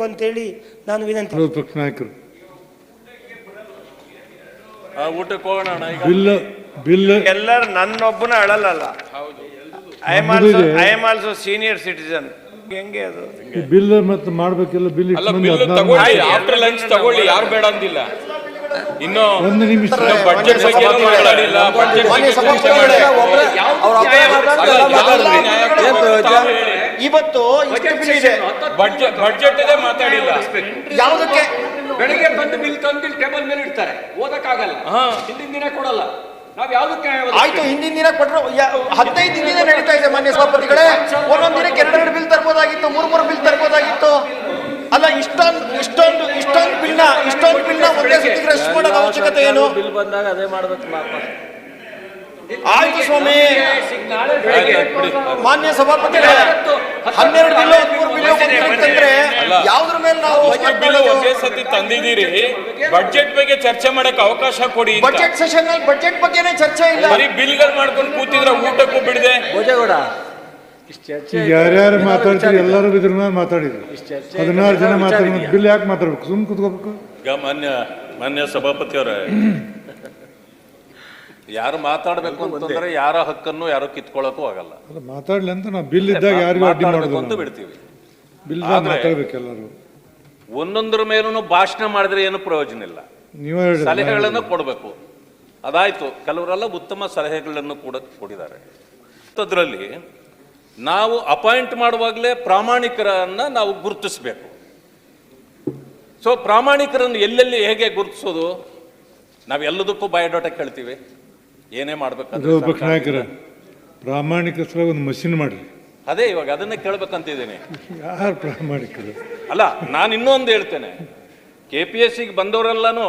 ಮಾಡಬೇಕು ಅಂತೇಳಿ ನಾನು ವಿನಂತಿ ಪ್ರತಿಪಕ್ಷ ಪಕ್ಷ ನಾಯಕರು. ಆ, ಊಟಕ್ಕೆ ಹೋಗೋಣ ಬಿಲ್ ಬಿಲ್. ಎಲ್ಲರೂ ನನ್ನೊಬ್ಬನ ಅಳಲ್ಲ I am also I am also senior citizen ಹೆಂಗೆ ಅದು? ಬಿಲ್ ಮತ್ತೆ ಮಾಡ್ಬೇಕಿಲ್ಲ ಬಿಲ್ ಆಫ್ಟರ್ ಲಂಚ್ ತಗೊಳ್ಳಿ. ಯಾರು ಬೇಡ ಅಂದಿಲ್ಲ. ಇನ್ನು ಒಂದು ನಿಮಿಷ. ಬಜೆಟ್ ಬಗ್ಗೆ ಏನೂ ಮಾತಾಡಿಲ್ಲ. ಬಡ್ಜೆಟ್ ಬಗ್ಗೆ ಇವತ್ತು ಇದೆ. ಮಾತಾಡಿಲ್ಲ. ಯಾವುದಕ್ಕೆ? ಬೆಳಿಗ್ಗೆ ಬಂದು ಬಿಲ್ ತಂದು ಟೇಬಲ್ ಮೇಲೆ ಇಡ್ತಾರೆ. ಓದಕ್ಕಾಗಲ್ಲ. ಹಿಂದಿನ ದಿನ ಕೊಡಲ್ಲ. ನಾವ್ ಯಾವ್ದಕ್ಕೆ ಆಯ್ತು ಹಿಂದಿನ ದಿನ ಕೊಟ್ಟರು ಹದಿನೈದು ದಿನ ನಡೀತಾ ಇದೆ ಮಾನ್ಯ ಸಭಾಪತಿಗಳೇ. ಒಂದೊಂದ್ ದಿನಕ್ಕೆ ಎರಡೆರಡು ಬಿಲ್ ತರ್ಬೋದಾಗಿತ್ತು ಮೂರ್ ಮೂರು ಬಿಲ್ ತರ್ಬೋದಾಗಿತ್ತು. ಅಲ್ಲ ಇಷ್ಟೊಂದು ಇಷ್ಟೊಂದು ಇಷ್ಟೊಂದು ಬಿಲ್ನ ಇಷ್ಟೊಂದು ಬಿಲ್ನ ಒಂದೇ ಸುತ್ತಿಗೆ ರಶ್ ಮಾಡೋದು ಅವಶ್ಯಕತೆ ಏನು? ಬಿಲ್ ಬಂದಾಗ ಅದೇ ಮಾಡ್ಬೇಕು ಆಯ್ತು ಸ್ವಾಮಿ. ಮಾನ್ಯ ಸಭಾಪತಿ ಹನ್ನೆರಡು ದಿನ ಹದಿಮೂರು ಬಿಲ್ ಅಂತಂದ್ರೆ ಯಾವ್ದ್ರ ಮೇಲೆ ನಾವು ಬಜೆಟ್ ಒಂದೇ ಸತಿ ತಂದಿದ್ದೀರಿ. ಬಜೆಟ್ ಬಗ್ಗೆ ಚರ್ಚೆ ಮಾಡಕ್ ಅವಕಾಶ ಕೊಡಿ ಅಂತ. ಬಜೆಟ್ ಸೆಷನ್ನಲ್ಲಿ ಬಜೆಟ್ ಬಗ್ಗೆನೇ ಚರ್ಚೆ ಇಲ್ಲ. ಬರೀ ಬಿಲ್ಗಳು ಮಾಡ್ಕೊಂಡು ಕೂತಿದ್ರೆ ಊಟಕ್ಕೂ ಬಿಡದೆ. ಭೋಜೇಗೌಡ ಯಾರ್ಯಾರು ಮಾತಾಡ್ತೀರಿ? ಎಲ್ಲರೂ ಇದ್ರ ಮೇಲೆ ಮಾತಾಡಿದ್ರು. ಹದಿನಾರು ಜನ ಮಾತಾಡಿದ್ರು ಬಿಲ್ ಯಾಕೆ ಮಾತಾಡ್ಬೇಕು? ಸುಮ್ ಕುತ್ಕೋಬೇಕು. ಈಗ ಮಾನ್ಯ ಮಾನ್ಯ ಸಭಾಪತಿಯವರೇ ಯಾರು ಮಾತಾಡ್ಬೇಕು ಅಂತಂದ್ರೆ ಯಾರ ಹಕ್ಕನ್ನು ಯಾರು ಕಿತ್ಕೊಳ್ಳೋಕ್ಕೂ ಆಗಲ್ಲ. ಅಲ್ಲ ಮಾತಾಡ್ಲಿ ಅಂತ ನಾವು ಬಿಲ್ ಇದ್ದಾಗ ಯಾರಿಗೂ ಅಡ್ಡಿ ಅಂತ ಬಿಡ್ತೀವಿ. ಬಿಲ್ ಆದ್ರೆ- ಮಾತಾಡ್ಬೇಕು ಎಲ್ಲರೂ. ಒಂದೊಂದರ ಮೇಲೂ ಭಾಷಣ ಮಾಡಿದ್ರೆ ಏನು ಪ್ರಯೋಜನ ಇಲ್ಲ. ನೀವೇ ಹೇಳಿ ಸಲಹೆಗಳನ್ನು ಕೊಡಬೇಕು. ಅದಾಯ್ತು ಕೆಲವರೆಲ್ಲ ಉತ್ತಮ ಸಲಹೆಗಳನ್ನು ಕೂಡ ಕೊಡಿದ್ದಾರೆ ಅದರಲ್ಲಿ ನಾವು ಅಪಾಯಿಂಟ್ ಮಾಡುವಾಗಲೇ ಪ್ರಾಮಾಣಿಕರನ್ನ ನಾವು ಗುರುತಿಸಬೇಕು. ಸೊ ಪ್ರಾಮಾಣಿಕರನ್ನು ಎಲ್ಲೆಲ್ಲಿ ಹೇಗೆ ಗುರುತಿಸೋದು? ನಾವೆಲ್ಲದಕ್ಕೂ ಬಯೋಡಾಟಾ ಕೇಳ್ತೀವಿ. ಏನೇ ಮಾಡ್ಬೇಕಂದ್ರೆ ನಾಯಕರ ಪ್ರಾಮಾಣಿಕ ಒಂದು ಮಷಿನ್ ಮಾಡ್ರಿ. ಅದೇ ಇವಾಗ ಅದನ್ನೇ ಕೇಳ್ಬೇಕಂತಿದ್ದೀನಿ. ಯಾರು ಪ್ರಾಮಾಣಿಕರು? ಅಲ್ಲ ನಾನು ಇನ್ನೊಂದು ಹೇಳ್ತೇನೆ. ಕೆ ಪಿ ಎಸ್ ಸಿಗೆ ಬಂದವರೆಲ್ಲನೂ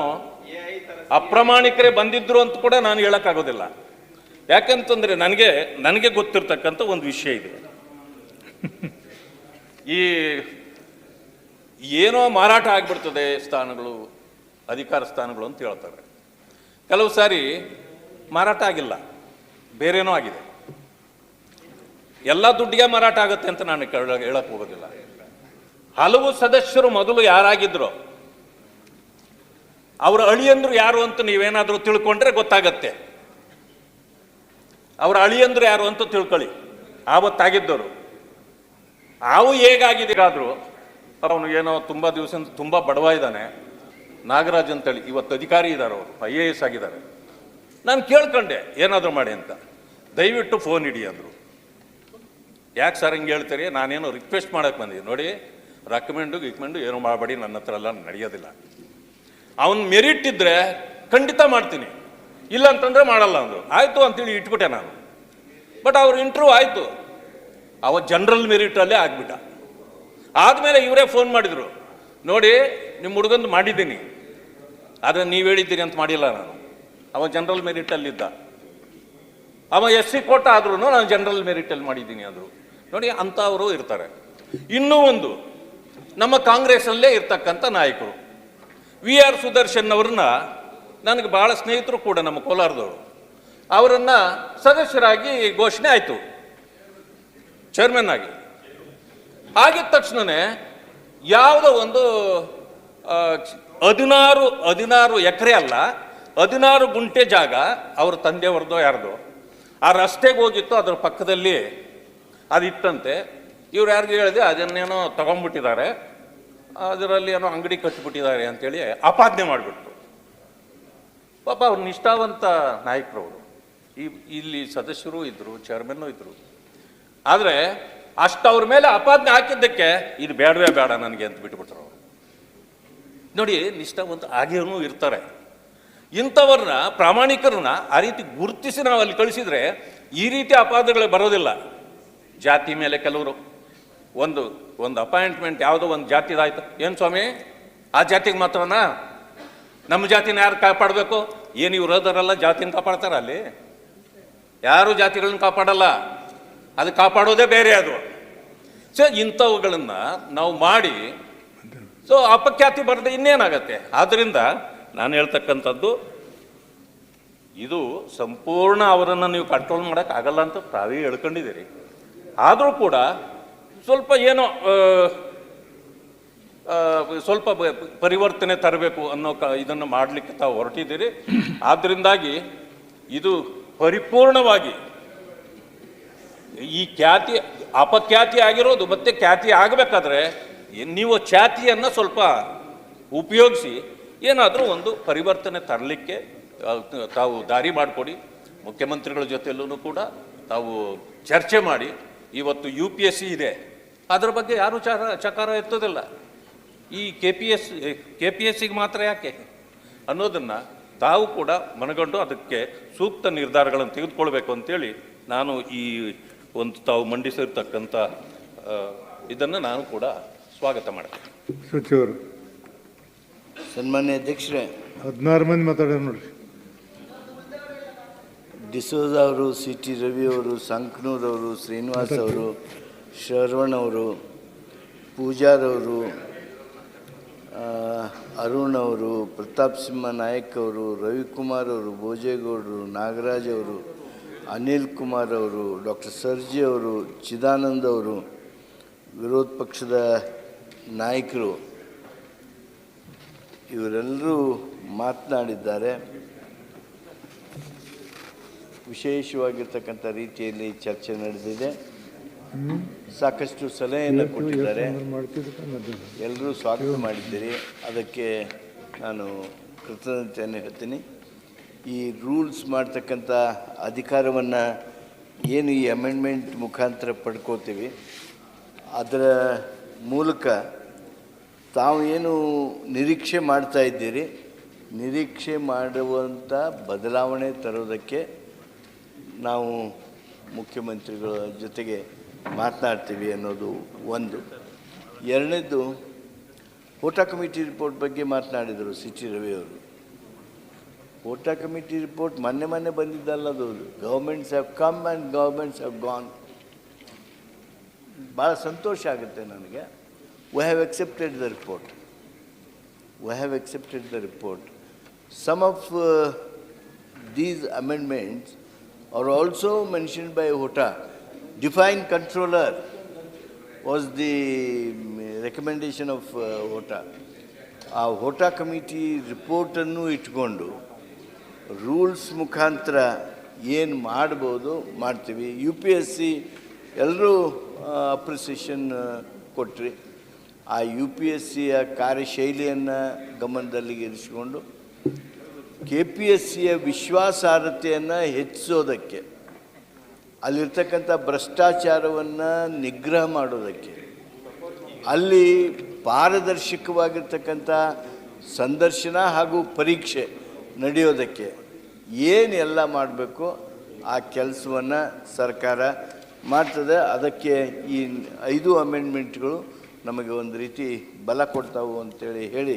ಅಪ್ರಾಮಾಣಿಕರೇ ಬಂದಿದ್ರು ಅಂತ ಕೂಡ ನಾನು ಹೇಳಕ್ಕಾಗೋದಿಲ್ಲ. ಯಾಕಂತಂದ್ರೆ ನನಗೆ ನನಗೆ ಗೊತ್ತಿರ್ತಕ್ಕಂಥ ಒಂದು ವಿಷಯ ಇದೆ. ಈ ಏನೋ ಮಾರಾಟ ಆಗ್ಬಿಡ್ತದೆ ಸ್ಥಾನಗಳು ಅಧಿಕಾರ ಸ್ಥಾನಗಳು ಅಂತ ಹೇಳ್ತಾರೆ. ಕೆಲವು ಸಾರಿ ಮಾರಾಟ ಆಗಿಲ್ಲ. ಬೇರೇನೋ ಆಗಿದೆ. ಎಲ್ಲ ದುಡ್ಡಿಗೆ ಮಾರಾಟ ಆಗುತ್ತೆ ಅಂತ ನಾನು ಹೇಳಕ್ ಹೋಗೋದಿಲ್ಲ. ಹಲವು ಸದಸ್ಯರು ಮೊದಲು ಯಾರಾಗಿದ್ರು? ಅವರ ಅಳಿಯಂದ್ರು ಯಾರು ಅಂತ ನೀವೇನಾದರೂ ತಿಳ್ಕೊಂಡ್ರೆ ಗೊತ್ತಾಗತ್ತೆ. ಅವರ ಅಳಿಯಂದ್ರು ಯಾರು ಅಂತ ತಿಳ್ಕೊಳ್ಳಿ. ಆವತ್ತಾಗಿದ್ದರು ಅವು ಹೇಗಾಗಿದೆ? ಆದರೂ ಅವನು ಏನೋ ತುಂಬಾ ದಿವಸ ತುಂಬಾ ಬಡವ ಇದ್ದಾನೆ. ನಾಗರಾಜ್ ಅಂತೇಳಿ ಇವತ್ತು ಅಧಿಕಾರಿ ಇದ್ದಾರೆ ಅವರು, ಐ ಎ ಎಸ್ ಆಗಿದ್ದಾರೆ. ನಾನು ಕೇಳ್ಕೊಂಡೆ, ಏನಾದರೂ ಮಾಡಿ ಅಂತ. ದಯವಿಟ್ಟು ಫೋನ್ ಇಡಿ ಅಂದರು. ಯಾಕೆ ಸರ್ ಹಂಗೆ ಹೇಳ್ತೀರಿ? ನಾನೇನು ರಿಕ್ವೆಸ್ಟ್ ಮಾಡಕ್ಕೆ ಬಂದಿದ್ದೀನಿ. ನೋಡಿ ರೆಕಮೆಂಡು ಗಿಕ್ಮೆಂಡು ಏನು ಮಾಡಬೇಡಿ, ನನ್ನ ಹತ್ರ ಎಲ್ಲ ನಡೆಯೋದಿಲ್ಲ. ಅವನು ಮೆರಿಟ್ ಇದ್ದರೆ ಖಂಡಿತ ಮಾಡ್ತೀನಿ. ಇಲ್ಲ ಅಂತಂದರೆ ಮಾಡಲ್ಲ ಅಂದರು. ಆಯಿತು ಅಂತೇಳಿ ಇಟ್ಬಿಟ್ಟೆ ನಾನು. ಬಟ್ ಅವ್ರ ಇಂಟರ್ವ್ಯೂ ಆಯಿತು. ಅವ ಜನರಲ್ ಮೆರಿಟಲ್ಲೇ ಆಗಿಬಿಟ್ಟ. ಆದಮೇಲೆ ಇವರೇ ಫೋನ್ ಮಾಡಿದರು. ನೋಡಿ ನಿಮ್ಮ ಹುಡುಗಂದು ಮಾಡಿದ್ದೀನಿ. ಆದರೆ ನೀವು ಹೇಳಿದ್ದೀರಿ ಅಂತ ಮಾಡಿಲ್ಲ ನಾನು. ಅವ ಜನರಲ್ ಮೆರಿಟಲ್ಲಿದ್ದ ಅವ ಎಸ್ ಸಿ ಕೋಟ ಆದ್ರೂ ನಾನು ಜನರಲ್ ಮೆರಿಟಲ್ಲಿ ಮಾಡಿದ್ದೀನಿ ಅಂದರು ನೋಡಿ ಅಂಥವರು ಇರ್ತಾರೆ. ಇನ್ನೂ ಒಂದು, ನಮ್ಮ ಕಾಂಗ್ರೆಸ್ನಲ್ಲೇ ಇರ್ತಕ್ಕಂಥ ನಾಯಕರು. ವಿ ಆರ್ ಸುದರ್ಶನ್ ಅವ್ರನ್ನ ನನಗೆ ಭಾಳ ಸ್ನೇಹಿತರು ಕೂಡ ನಮ್ಮ ಕೋಲಾರದವರು. ಅವರನ್ನು ಸದಸ್ಯರಾಗಿ ಘೋಷಣೆ ಆಯಿತು. ಚೇರ್ಮನ್ ಆಗಿ. ಆಗಿದ ತಕ್ಷಣವೇ ಯಾವುದೋ ಒಂದು ಹದಿನಾರು ಹದಿನಾರು ಎಕರೆ ಅಲ್ಲ ಹದಿನಾರು ಗುಂಟೆ ಜಾಗ ಅವ್ರ ತಂದೆಯವ್ರದ್ದೋ ಯಾರ್ದೋ? ಆ ರಸ್ತೆಗೆ ಹೋಗಿತ್ತು, ಅದ್ರ ಪಕ್ಕದಲ್ಲಿ ಅದಿತ್ತಂತೆ. ಇವ್ರು ಯಾರಿಗೂ ಹೇಳಿದೆ, ಅದನ್ನೇನೋ ತಗೊಂಡ್ಬಿಟ್ಟಿದ್ದಾರೆ, ಅದರಲ್ಲಿ ಏನೋ ಅಂಗಡಿ ಕಟ್ಟಿಬಿಟ್ಟಿದ್ದಾರೆ ಅಂತೇಳಿ ಆಪಾದನೆ ಮಾಡಿಬಿಟ್ರು. ಪಾಪ ಅವ್ರು ನಿಷ್ಠಾವಂತ ನಾಯಕರವರು ಈ, ಇಲ್ಲಿ ಸದಸ್ಯರು ಇದ್ದರು ಚೇರ್ಮನ್ನು ಇದ್ದರು ಆದರೆ ಅಷ್ಟು ಅವ್ರ ಮೇಲೆ ಆಪಾದನೆ ಹಾಕಿದ್ದಕ್ಕೆ ಇದು ಬೇಡವೇ ಬೇಡ ನನಗೆ ಅಂತ ಬಿಟ್ಬಿಟ್ರು ಅವರು. ನೋಡಿ, ನಿಷ್ಠಾವಂತ ಹಾಗೇನೂ ಇರ್ತಾರೆ. ಇಂಥವ್ರನ್ನ ಪ್ರಾಮಾಣಿಕರನ್ನ ಆ ರೀತಿ ಗುರುತಿಸಿ ನಾವು ಅಲ್ಲಿ ಕಳಿಸಿದ್ರೆ ಈ ರೀತಿ ಅಪಾದಗಳು ಬರೋದಿಲ್ಲ. ಜಾತಿ ಮೇಲೆ ಕೆಲವರು. ಒಂದು ಒಂದು ಅಪಾಯಿಂಟ್ಮೆಂಟ್ ಯಾವುದೋ ಒಂದು ಜಾತಿದಾಯ್ತು. ಏನು ಸ್ವಾಮಿ? ಆ ಜಾತಿಗೆ ಮಾತ್ರನಾ? ನಮ್ಮ ಜಾತಿನ ಯಾರು ಕಾಪಾಡಬೇಕು? ಏನು ಇವ್ರು ಹೋದರಲ್ಲ ಜಾತಿನ ಕಾಪಾಡ್ತಾರ ಅಲ್ಲಿ? ಯಾರು ಜಾತಿಗಳನ್ನ ಕಾಪಾಡಲ್ಲ. ಅದು ಕಾಪಾಡೋದೇ ಬೇರೆ ಅದು. ಸೊ ಇಂಥವುಗಳನ್ನು ನಾವು ಮಾಡಿ ಸೊ ಅಪಖ್ಯಾತಿ ಬರದೆ ಇನ್ನೇನಾಗತ್ತೆ? ಆದ್ದರಿಂದ ನಾನು ಹೇಳ್ತಕ್ಕಂಥದ್ದು, ಇದು ಸಂಪೂರ್ಣ ಅವರನ್ನು ನೀವು ಕಂಟ್ರೋಲ್ ಮಾಡೋಕ್ಕಾಗಲ್ಲ ಅಂತ ತಾವೇ ಹೇಳ್ಕೊಂಡಿದ್ದೀರಿ. ಆದರೂ ಕೂಡ ಸ್ವಲ್ಪ ಏನೋ ಸ್ವಲ್ಪ ಪರಿವರ್ತನೆ ತರಬೇಕು ಅನ್ನೋ ಕ, ಇದನ್ನು ಮಾಡಲಿಕ್ಕೆ ತಾವು ಹೊರಟಿದ್ದೀರಿ. ಆದ್ದರಿಂದಾಗಿ ಇದು ಪರಿಪೂರ್ಣವಾಗಿ ಈ ಖ್ಯಾತಿ, ಅಪಖ್ಯಾತಿ ಆಗಿರೋದು, ಮತ್ತೆ ಖ್ಯಾತಿ ಆಗಬೇಕಾದ್ರೆ, ನೀವು ಖ್ಯಾತಿಯನ್ನು ಸ್ವಲ್ಪ ಉಪಯೋಗಿಸಿ ಏನಾದರೂ ಒಂದು ಪರಿವರ್ತನೆ ತರಲಿಕ್ಕೆ ತಾವು ದಾರಿ ಮಾಡಿಕೊಡಿ, ಮುಖ್ಯಮಂತ್ರಿಗಳ ಜೊತೆಯಲ್ಲೂ ಕೂಡ ತಾವು ಚರ್ಚೆ ಮಾಡಿ, ಇವತ್ತು ಯು ಪಿ ಎಸ್ ಸಿ ಇದೆ, ಅದರ ಬಗ್ಗೆ ಯಾರೂ ಚಾರ ಚಕಾರ ಎತ್ತೋದಿಲ್ಲ. ಈ K P S, K P S ಸಿಗೆ ಮಾತ್ರ ಯಾಕೆ? ಅನ್ನೋದನ್ನು ತಾವು ಕೂಡ ಮನಗಂಡು ಅದಕ್ಕೆ ಸೂಕ್ತ ನಿರ್ಧಾರಗಳನ್ನು ತೆಗೆದುಕೊಳ್ಬೇಕು ಅಂತೇಳಿ ನಾನು ಈ ಒಂದು ತಾವು ಮಂಡಿಸಿರ್ತಕ್ಕಂಥ ಇದನ್ನು ನಾನು ಕೂಡ ಸ್ವಾಗತ ಮಾಡ್ತೇನೆ. ಸಚಿವರು ಸನ್ಮಾನ್ಯ ಅಧ್ಯಕ್ಷರೇ ಹದಿನಾರು ಮಂದಿ ಮಾತಾಡೋದು ನೋಡ್ರಿ. ಡಿಸೋಜ ಅವರು ಸಿ ಟಿ ರವಿ ಅವರು ಸಂಕನೂರ್ ಅವರು ಶ್ರೀನಿವಾಸ್ ಅವರು ಶರವಣ್ ಅವರು ಪೂಜಾರವರು ಅರುಣ್ ಅವರು ಪ್ರತಾಪ್ ಸಿಂಹ ನಾಯಕ್ ಅವರು ರವಿಕುಮಾರ್ ಅವರು ಭೋಜೇಗೌಡರು ನಾಗರಾಜ್ ಅವರು ಅನಿಲ್ ಕುಮಾರ್ ಅವರು ಡಾಕ್ಟರ್ ಸರ್ಜಿ ಅವರು ಚಿದಾನಂದ್ ಅವರು ವಿರೋಧ ಪಕ್ಷದ ನಾಯಕರು ಇವರೆಲ್ಲರೂ ಮಾತನಾಡಿದ್ದಾರೆ. ವಿಶೇಷವಾಗಿರ್ತಕ್ಕಂಥ ರೀತಿಯಲ್ಲಿ ಚರ್ಚೆ ನಡೆದಿದೆ. ಸಾಕಷ್ಟು ಸಲಹೆಯನ್ನು ಕೊಟ್ಟಿದ್ದಾರೆ. ಎಲ್ಲರೂ ಸ್ವಾಗತ ಮಾಡಿದ್ದೀರಿ. ಅದಕ್ಕೆ ನಾನು ಕೃತಜ್ಞತೆಯನ್ನು ಹೇಳ್ತೀನಿ. ಈ ರೂಲ್ಸ್ ಮಾಡ್ತಕ್ಕಂಥ ಅಧಿಕಾರವನ್ನು ಏನು ಈ ಅಮೆಂಡ್ಮೆಂಟ್ ಮುಖಾಂತರ ಪಡ್ಕೋತೀವಿ ಅದರ ಮೂಲಕ ತಾವು ಏನು ನಿರೀಕ್ಷೆ ಮಾಡ್ತಾ ಇದ್ದೀರಿ? ನಿರೀಕ್ಷೆ ಮಾಡುವಂಥ ಬದಲಾವಣೆ ತರೋದಕ್ಕೆ ನಾವು ಮುಖ್ಯಮಂತ್ರಿಗಳ ಜೊತೆಗೆ ಮಾತನಾಡ್ತೀವಿ ಅನ್ನೋದು ಒಂದು. ಎರಡನೇದು ಓಟಾ ಕಮಿಟಿ ರಿಪೋರ್ಟ್ ಬಗ್ಗೆ ಮಾತನಾಡಿದರು ಸಿ ಟಿ ರವಿ ಅವರು. ಹೋಟಾ ಕಮಿಟಿ ರಿಪೋರ್ಟ್ ಮೊನ್ನೆ ಮೊನ್ನೆ ಬಂದಿದ್ದಲ್ಲ ಅದು. Governments have come and governments have gone ಭಾಳ ಸಂತೋಷ ಆಗುತ್ತೆ ನನಗೆ. We have accepted the report. we have accepted the report. Some of uh, these amendments are also mentioned by HOTA. Define controller was the mm, recommendation of uh, HOTA. ಆ HOTA committee ರಿಪೋರ್ಟನ್ನು ಇಟ್ಕೊಂಡು rules Rules ಏನು yen U P S C ಎಲ್ಲರೂ appreciation ಕೊಟ್ರಿ ಆ U P S ಸಿಯ ಕಾರ್ಯಶೈಲಿಯನ್ನು ಗಮನದಲ್ಲಿ ಇರಿಸಿಕೊಂಡು ಕೆ ಪಿ ಎಸ್ ಸಿಯ ವಿಶ್ವಾಸಾರ್ಹತೆಯನ್ನು ಹೆಚ್ಚಿಸೋದಕ್ಕೆ, ಅಲ್ಲಿರ್ತಕ್ಕಂಥ ಭ್ರಷ್ಟಾಚಾರವನ್ನು ನಿಗ್ರಹ ಮಾಡೋದಕ್ಕೆ, ಅಲ್ಲಿ ಪಾರದರ್ಶಕವಾಗಿರ್ತಕ್ಕಂಥ ಸಂದರ್ಶನ ಹಾಗೂ ಪರೀಕ್ಷೆ ನಡೆಯೋದಕ್ಕೆ ಏನೆಲ್ಲ ಮಾಡಬೇಕು ಆ ಕೆಲಸವನ್ನು ಸರ್ಕಾರ ಮಾಡ್ತದೆ. ಅದಕ್ಕೆ ಈ ಐದು ಅಮೆಂಡ್ಮೆಂಟ್ಗಳು ನಮಗೆ ಒಂದು ರೀತಿ ಬಲ ಕೊಡ್ತಾವು ಅಂತೇಳಿ ಹೇಳಿ.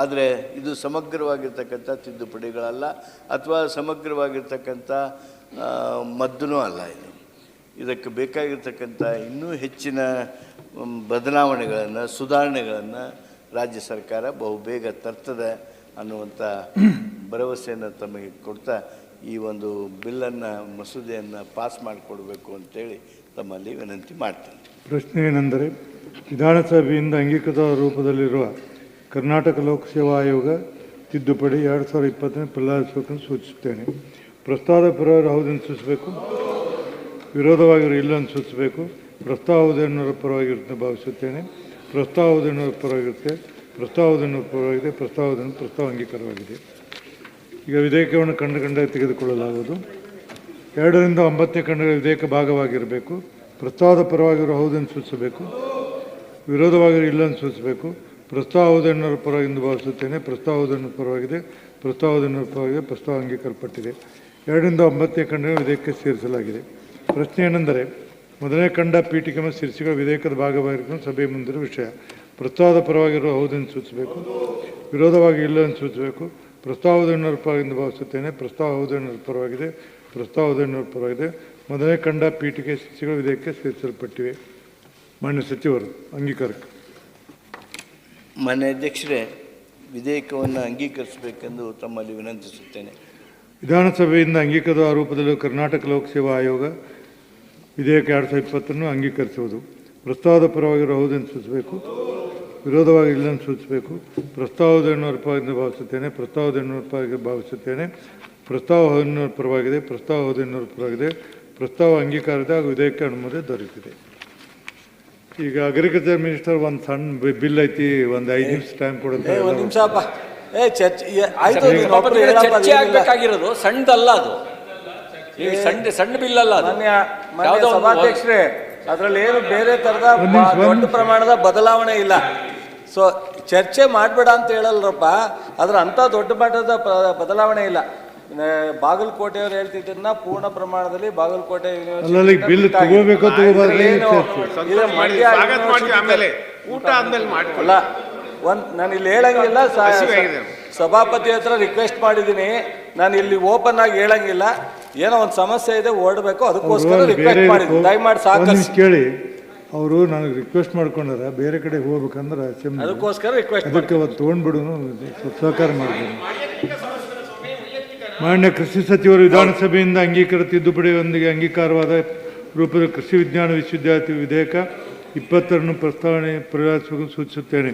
ಆದರೆ ಇದು ಸಮಗ್ರವಾಗಿರ್ತಕ್ಕಂಥ ತಿದ್ದುಪಡಿಗಳಲ್ಲ, ಅಥವಾ ಸಮಗ್ರವಾಗಿರ್ತಕ್ಕಂಥ ಮದ್ದುನೂ ಮದ್ದೂ ಅಲ್ಲ ಇದು. ಇದಕ್ಕೆ ಬೇಕಾಗಿರ್ತಕ್ಕಂಥ ಇನ್ನೂ ಹೆಚ್ಚಿನ ಬದಲಾವಣೆಗಳನ್ನು, ಸುಧಾರಣೆಗಳನ್ನು ರಾಜ್ಯ ಸರ್ಕಾರ ಬಹುಬೇಗ ತರ್ತದೆ ಅನ್ನುವಂಥ ಭರವಸೆಯನ್ನು ತಮಗೆ ಕೊಡ್ತಾ ಈ ಒಂದು ಬಿಲ್ಲನ್ನು ಮಸೂದೆಯನ್ನು ಪಾಸ್ ಮಾಡಿಕೊಡ್ಬೇಕು ಅಂತೇಳಿ ತಮ್ಮಲ್ಲಿ ವಿನಂತಿ ಮಾಡ್ತೀನಿ. ಪ್ರಶ್ನೆ ಏನೆಂದರೆ, ವಿಧಾನಸಭೆಯಿಂದ ಅಂಗೀಕೃತ ರೂಪದಲ್ಲಿರುವ ಕರ್ನಾಟಕ ಲೋಕಸೇವಾ ಆಯೋಗ ತಿದ್ದುಪಡಿ ಎರಡು ಸಾವಿರದ ಇಪ್ಪತ್ತನೇ ಪ್ರಲಾಪಿಸಬೇಕೆಂದು ಸೂಚಿಸುತ್ತೇನೆ. ಪ್ರಸ್ತಾವದ ಪರವಾಗಿ ಹೌದೆಂದು ಸೂಚಿಸಬೇಕು, ವಿರೋಧವಾಗಿರೋ ಇಲ್ಲ ಅಂತ ಸೂಚಿಸಬೇಕು ಪ್ರಸ್ತಾವದೆನ್ನರ ಪರವಾಗಿರುತ್ತೆ ಭಾವಿಸುತ್ತೇನೆ. ಪ್ರಸ್ತಾವದೆನ್ನರ ಪರವಾಗಿರುತ್ತೆ ಪ್ರಸ್ತಾವದನ್ನು ಪರವಾಗಿದೆ ಪ್ರಸ್ತಾವದನ್ನು ಪ್ರಸ್ತಾವ ಅಂಗೀಕಾರವಾಗಿದೆ. ಈಗ ವಿಧೇಯಕವನ್ನು ಕಂಡು ಕಂಡ ತೆಗೆದುಕೊಳ್ಳಲಾಗುವುದು. ಎರಡರಿಂದ ಒಂಬತ್ತನೇ ಖಂಡಗಳ ವಿಧೇಯಕ ಭಾಗವಾಗಿರಬೇಕು. ಪ್ರಸ್ತಾವದ ಪರವಾಗಿರೋ ಹೌದೆಂದು ಸೂಚಿಸಬೇಕು. ವಿರೋಧವಾಗಿರೋ ಇಲ್ಲ ಅಂತ ಸೂಚಿಸಬೇಕು ಪ್ರಸ್ತಾವದೆನ್ನರ ಪರವಾಗಿಂದು ಭಾವಿಸುತ್ತೇನೆ. ಪ್ರಸ್ತಾವದನ್ನು ಪರವಾಗಿದೆ. ಪ್ರಸ್ತಾವದನ್ನು ಪರವಾಗಿದೆ. ಪ್ರಸ್ತಾವ ಅಂಗೀಕರಿಸಲ್ಪಟ್ಟಿದೆ. ಎರಡರಿಂದ ಒಂಬತ್ತನೇ ಖಂಡಗಳ ವಿಧೇಯಕಕ್ಕೆ ಸೇರಿಸಲಾಗಿದೆ. ಪ್ರಶ್ನೆ ಏನೆಂದರೆ, ಮೊದಲನೇ ಕಂಡ ಪೀಠಿಕೆ ಮತ್ತು ಶೀರ್ಷಿಕ ವಿಧೇಯಕದ ಭಾಗವಾಗಿರುವ ಸಭೆ ಮುಂದಿರುವ ವಿಷಯ. ಪ್ರಸ್ತಾವದ ಪರವಾಗಿರುವ ಹೌದನ್ನು ಸೂಚಿಸಬೇಕು. ವಿರೋಧವಾಗಿ ಇಲ್ಲ ಅಂತ ಸೂಚಿಸಬೇಕು. ಪ್ರಸ್ತಾವದನ್ನರ ಪರವಾಗಿಂದ ಭಾವಿಸುತ್ತೇನೆ. ಪ್ರಸ್ತಾವ ಹೌದನ್ನರ ಪರವಾಗಿದೆ ಪ್ರಸ್ತಾವದನ್ನರ ಪರವಾಗಿದೆ ಮೊದಲನೇ ಕಂಡ ಪೀಠಿಕೆ ಶಿರ್ಷಿಗಳ ವಿಧೇಯಕ್ಕೆ ಸೇರಿಸಲ್ಪಟ್ಟಿವೆ. ಮಾನ್ಯ ಸಚಿವರು ಅಂಗೀಕಾರಕ್ಕೆ. ಮಾನ್ಯ ಅಧ್ಯಕ್ಷರೇ ವಿಧೇಯಕವನ್ನು ಅಂಗೀಕರಿಸಬೇಕೆಂದು ತಮ್ಮಲ್ಲಿ ವಿನಂತಿಸುತ್ತೇನೆ. ವಿಧಾನಸಭೆಯಿಂದ ಅಂಗೀಕಾರದ ರೂಪದಲ್ಲಿ ಕರ್ನಾಟಕ ಲೋಕಸೇವಾ ಆಯೋಗ ವಿಧೇಯಕ ಎರಡು ಸಾವಿರದ ಇಪ್ಪತ್ತನ್ನು ಅಂಗೀಕರಿಸುವುದು. ಪ್ರಸ್ತಾವದ ಪರವಾಗಿರುವ ಹೌದು ಸೂಚಿಸಬೇಕು. ವಿರೋಧವಾಗಿ ಇಲ್ಲನ್ನು ಸೂಚಿಸಬೇಕು. ಪ್ರಸ್ತಾವದ ಪರವಾಗಿ ಭಾವಿಸುತ್ತೇನೆ ಪ್ರಸ್ತಾವದ ಪರವಾಗಿ ಭಾವಿಸುತ್ತೇನೆ. ಪ್ರಸ್ತಾವ ಹದಿನೂರು ಪರವಾಗಿದೆ ಪ್ರಸ್ತಾವ ಹದಿನೂರು ಪರವಾಗಿದೆ. ಪ್ರಸ್ತಾವ ಅಂಗೀಕಾರದ ಹಾಗೂ ವಿಧೇಯಕ ಅನುಮೋದನೆ ದೊರೆತಿದೆ ಈಗ ಅಗ್ರಿಕಲ್ಚರ್ ಮಿನಿಸ್ಟರ್ ಒಂದು ಸಣ್ಣ ಬಿಲ್ ಐತಿ ಒಂದು ಐದು ನಿಮಿಷ ಟೈಮ್ ಕೊಡುತ್ತೆ. ಏ ಚರ್ಚೆ ಆಗ್ಬೇಕಾಗಿರೋದು ಸಣ್ಣದಲ್ಲ ಅದು. ಸಣ್ಣ ಸಣ್ಣ ಬಿಲ್ ಅಲ್ಲ ಅದು. ಮಾನ್ಯ ಮಾನ್ಯ ಯಾವುದೋ ಸಭಾಧ್ಯಕ್ಷರೇ ಅದ್ರಲ್ಲಿ ಏನು ಬೇರೆ ತರದ ಒಂದ್ ದೊಡ್ಡ ಪ್ರಮಾಣದ ಬದಲಾವಣೆ ಇಲ್ಲ. ಸೊ ಚರ್ಚೆ ಮಾಡಬೇಡ ಅಂತ ಹೇಳಲ್ರಪ್ಪ ಆದರೆ ಅಂಥ ದೊಡ್ಡ ಮಟ್ಟದ ಬದಲಾವಣೆ ಇಲ್ಲ. ಬಾಗಲಕೋಟೆಯವರು ಹೇಳ್ತಿದ್ದನ್ನ ಪೂರ್ಣ ಪ್ರಮಾಣದಲ್ಲಿ ಬಾಗಲಕೋಟೆ ಅಲ್ಲ ಒಂದ್ ನಾನು ಇಲ್ಲಿ ಹೇಳಂಗಿಲ್ಲ ಸಭಾಪತಿ ಹತ್ರ ರಿಕ್ವೆಸ್ಟ್ ಮಾಡಿದ್ದೀನಿ ನಾನು ಇಲ್ಲಿ ಓಪನ್ ಆಗಿ ಹೇಳಂಗಿಲ್ಲ. ಏನೋ ಒಂದು ಸಮಸ್ಯೆ ಇದೆ ಓಡಬೇಕು ಅದಕ್ಕೋಸ್ಕರ ರಿಕ್ವೆಸ್ಟ್ ಮಾಡಿದ್ದೀನಿ ದಯಮಾಡಿ ಸಾಕಷ್ಟು. ಕೇಳಿ. ಅವರು ನನಗೆ ರಿಕ್ವೆಸ್ಟ್ ಮಾಡ್ಕೊಂಡಾರ ಬೇರೆ ಕಡೆ ಹೋಗ್ಬೇಕಂದ್ರೆ ಅದಕ್ಕೋಸ್ಕರ ರಿಕ್ವೆಸ್ಟ್ ಅದಕ್ಕೆ ಅವತ್ತು ತೊಗೊಂಡ್ಬಿಡು ಸಹಕಾರ ಮಾಡ್ತೀನಿ. ಮಾನ್ಯ ಕೃಷಿ ಸಚಿವರು ವಿಧಾನಸಭೆಯಿಂದ ಅಂಗೀಕಾರ ತಿದ್ದುಪಡಿಯೊಂದಿಗೆ ಅಂಗೀಕಾರವಾದ ರೂಪದ ಕೃಷಿ ವಿಜ್ಞಾನ ವಿಶ್ವವಿದ್ಯಾಲಯ ವಿಧೇಯಕ ಇಪ್ಪತ್ತರನ್ನು ಪ್ರಸ್ತಾವನೆ ಪ್ರಯಾಸಕ್ಕೆ ಸೂಚಿಸುತ್ತೇನೆ.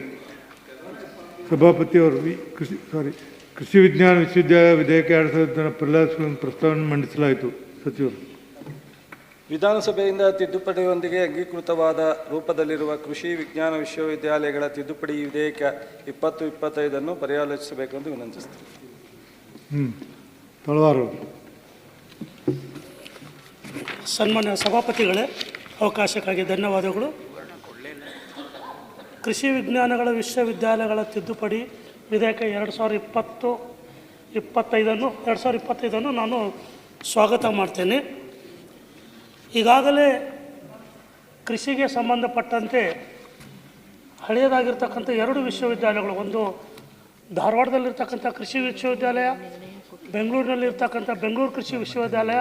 ಸಭಾಪತಿಯವರು ಕೃಷಿ ಸಾರಿ ಕೃಷಿ ವಿಜ್ಞಾನ ವಿಶ್ವವಿದ್ಯಾಲಯ ವಿಧೇಯಕ ಎರಡು ಸಾವಿರದ ಪ್ರಹ್ಲಾದ್ ಪ್ರಸ್ತಾವನೆ ಮಂಡಿಸಲಾಯಿತು. ಸಚಿವರು. ವಿಧಾನಸಭೆಯಿಂದ ತಿದ್ದುಪಡಿಯೊಂದಿಗೆ ಅಂಗೀಕೃತವಾದ ರೂಪದಲ್ಲಿರುವ ಕೃಷಿ ವಿಜ್ಞಾನ ವಿಶ್ವವಿದ್ಯಾಲಯಗಳ ತಿದ್ದುಪಡಿ ವಿಧೇಯಕ ಇಪ್ಪತ್ತು ಇಪ್ಪತ್ತೈದನ್ನು ಪರ್ಯಾಲೋಚಿಸಬೇಕೆಂದು ವಿನಂತಿಸ್ತೀನಿ. ಹ್ಞೂ ತಳವಾರು. ಸನ್ಮಾನ್ಯ ಸಭಾಪತಿಗಳೇ ಅವಕಾಶಕ್ಕಾಗಿ ಧನ್ಯವಾದಗಳು. ಕೃಷಿ ವಿಜ್ಞಾನಗಳ ವಿಶ್ವವಿದ್ಯಾಲಯಗಳ ತಿದ್ದುಪಡಿ ವಿಧೇಯಕ ಎರಡು ಸಾವಿರದ ಇಪ್ಪತ್ತು ಇಪ್ಪತ್ತೈದನ್ನು ಎರಡು ಸಾವಿರದ ಇಪ್ಪತ್ತೈದನ್ನು ನಾನು ಸ್ವಾಗತ ಮಾಡ್ತೇನೆ. ಈಗಾಗಲೇ ಕೃಷಿಗೆ ಸಂಬಂಧಪಟ್ಟಂತೆ ಹಳೆಯದಾಗಿರ್ತಕ್ಕಂಥ ಎರಡು ವಿಶ್ವವಿದ್ಯಾಲಯಗಳು, ಒಂದು ಧಾರವಾಡದಲ್ಲಿರ್ತಕ್ಕಂಥ ಕೃಷಿ ವಿಶ್ವವಿದ್ಯಾಲಯ, ಬೆಂಗಳೂರಿನಲ್ಲಿರ್ತಕ್ಕಂಥ ಬೆಂಗಳೂರು ಕೃಷಿ ವಿಶ್ವವಿದ್ಯಾಲಯ,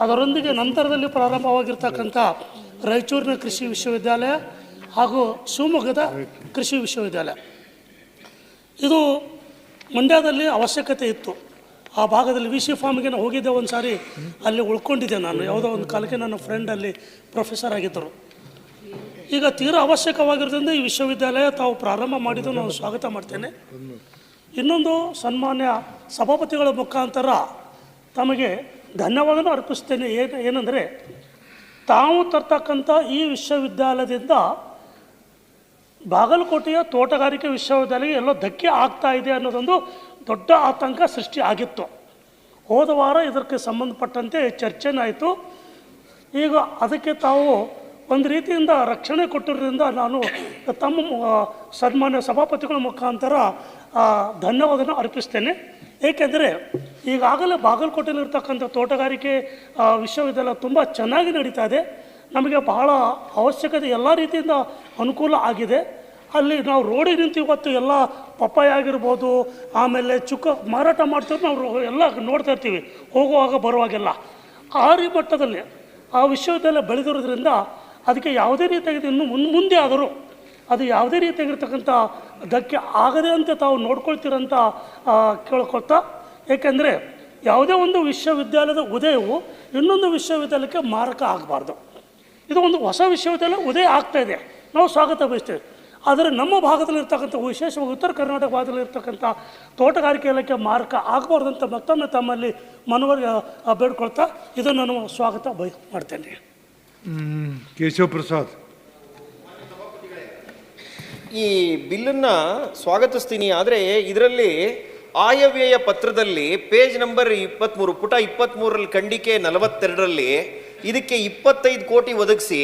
ಅದರೊಂದಿಗೆ ನಂತರದಲ್ಲಿ ಪ್ರಾರಂಭವಾಗಿರ್ತಕ್ಕಂಥ ರಾಯಚೂರಿನ ಕೃಷಿ ವಿಶ್ವವಿದ್ಯಾಲಯ ಹಾಗೂ ಶಿವಮೊಗ್ಗದ ಕೃಷಿ ವಿಶ್ವವಿದ್ಯಾಲಯ. ಇದು ಮಂಡ್ಯದಲ್ಲಿ ಅವಶ್ಯಕತೆ ಇತ್ತು. ಆ ಭಾಗದಲ್ಲಿ ವಿ ಸಿ ಫಾರ್ಮ್ಗೆ ನಾನು ಹೋಗಿದ್ದೆ ಒಂದು ಸಾರಿ ಅಲ್ಲಿ ಉಳ್ಕೊಂಡಿದ್ದೆ ನಾನು. ಯಾವುದೋ ಒಂದು ಕಾಲಕ್ಕೆ ನನ್ನ ಫ್ರೆಂಡ್ ಅಲ್ಲಿ ಪ್ರೊಫೆಸರ್ ಆಗಿದ್ದರು. ಈಗ ತೀರಾ ಅವಶ್ಯಕವಾಗಿರೋದ್ರಿಂದ ಈ ವಿಶ್ವವಿದ್ಯಾಲಯ ತಾವು ಪ್ರಾರಂಭ ಮಾಡಿದ್ದು ನಾನು ಸ್ವಾಗತ ಮಾಡ್ತೇನೆ. ಇನ್ನೊಂದು ಸನ್ಮಾನ್ಯ ಸಭಾಪತಿಗಳ ಮುಖಾಂತರ ತಮಗೆ ಧನ್ಯವಾದನೂ ಅರ್ಪಿಸ್ತೇನೆ. ಏನು, ಏನಂದರೆ, ತಾವು ತರ್ತಕ್ಕಂಥ ಈ ವಿಶ್ವವಿದ್ಯಾಲಯದಿಂದ ಬಾಗಲಕೋಟೆಯ ತೋಟಗಾರಿಕೆ ವಿಶ್ವವಿದ್ಯಾಲಯ ಎಲ್ಲೋ ಧಕ್ಕೆ ಆಗ್ತಾ ಇದೆ ಅನ್ನೋದೊಂದು ದೊಡ್ಡ ಆತಂಕ ಸೃಷ್ಟಿ ಆಗಿತ್ತು. ಹೋದ ವಾರ ಇದಕ್ಕೆ ಸಂಬಂಧಪಟ್ಟಂತೆ ಚರ್ಚೆನಾಯಿತು. ಈಗ ಅದಕ್ಕೆ ತಾವು ಒಂದು ರೀತಿಯಿಂದ ರಕ್ಷಣೆ ಕೊಟ್ಟಿರೋದ್ರಿಂದ ನಾನು ತಮ್ಮ ಸನ್ಮಾನ್ಯ ಸಭಾಪತಿಗಳ ಮುಖಾಂತರ ಧನ್ಯವಾದನ ಅರ್ಪಿಸ್ತೇನೆ. ಏಕೆಂದರೆ ಈಗಾಗಲೇ ಬಾಗಲಕೋಟೆಯಲ್ಲಿರ್ತಕ್ಕಂಥ ತೋಟಗಾರಿಕೆ ವಿಶ್ವವಿದ್ಯಾಲಯ ತುಂಬ ಚೆನ್ನಾಗಿ ನಡೀತಾ ಇದೆ. ನಮಗೆ ಬಹಳ ಅವಶ್ಯಕತೆ ಎಲ್ಲ ರೀತಿಯಿಂದ ಅನುಕೂಲ ಆಗಿದೆ. ಅಲ್ಲಿ ನಾವು ರೋಡಿಗೆ ನಿಂತು ಇವತ್ತು ಎಲ್ಲ ಪಪ್ಪಾಯ ಆಗಿರ್ಬೋದು, ಆಮೇಲೆ ಚುಕ್ಕ ಮಾರಾಟ ಮಾಡ್ತೀವಿ ನಾವು ಎಲ್ಲ ನೋಡ್ತಾ ಇರ್ತೀವಿ. ಹೋಗುವಾಗ ಬರುವಾಗೆಲ್ಲ. ಆ ರೀ ಮಟ್ಟದಲ್ಲಿ, ಆ ವಿಶ್ವವಿದ್ಯಾಲಯ ಬೆಳೆದಿರೋದ್ರಿಂದ ಅದಕ್ಕೆ ಯಾವುದೇ ರೀತಿಯಾಗಿ ಇನ್ನು ಮುನ್, ಮುಂದೆ ಆದರೂ ಅದು ಯಾವುದೇ ರೀತಿಯಾಗಿರ್ತಕ್ಕಂಥ ಧಕ್ಕೆ ಆಗದೆ ಅಂತ ತಾವು ನೋಡ್ಕೊಳ್ತೀರಂತ ಕೇಳ್ಕೊಳ್ತಾ, ಏಕೆಂದರೆ ಯಾವುದೇ ಒಂದು ವಿಶ್ವವಿದ್ಯಾಲಯದ ಉದಯವು ಇನ್ನೊಂದು ವಿಶ್ವವಿದ್ಯಾಲಯಕ್ಕೆ ಮಾರಕ ಆಗಬಾರ್ದು. ಇದು ಒಂದು ಹೊಸ ವಿಶ್ವವಿದ್ಯಾಲಯ ಉದಯ ಆಗ್ತಾ ಇದೆ. ನಾವು ಸ್ವಾಗತ ಬಯಸ್ತೇವೆ. ಆದರೆ ನಮ್ಮ ಭಾಗದಲ್ಲಿರ್ತಕ್ಕಂಥ ವಿಶೇಷವಾಗಿ ಉತ್ತರ ಕರ್ನಾಟಕ ಭಾಗದಲ್ಲಿರ್ತಕ್ಕಂಥ ತೋಟಗಾರಿಕೆ ಇಲಾಖೆ ಮಾರ್ಕ ಆಗಬಾರ್ದಂತ ಅಂತ ಮತ್ತೊಮ್ಮೆ ತಮ್ಮಲ್ಲಿ ಮನವರಿ ಬೇಡ್ಕೊಳ್ತಾ ಇದನ್ನು ನಾನು ಸ್ವಾಗತ ಬಯ ಮಾಡ್ತೇನೆ. ಕೇಶವ ಪ್ರಸಾದ್. ಈ ಬಿಲ್ಲನ್ನು ಸ್ವಾಗತಿಸ್ತೀನಿ ಆದರೆ ಇದರಲ್ಲಿ ಆಯವ್ಯಯ ಪತ್ರದಲ್ಲಿ ಪೇಜ್ ನಂಬರ್ ಇಪ್ಪತ್ತ್ಮೂರು ಪುಟ ಇಪ್ಪತ್ತ್ಮೂರರಲ್ಲಿ ಖಂಡಿಕೆ ನಲವತ್ತೆರಡರಲ್ಲಿ ಇದಕ್ಕೆ ಇಪ್ಪತ್ತೈದು ಕೋಟಿ ಒದಗಿಸಿ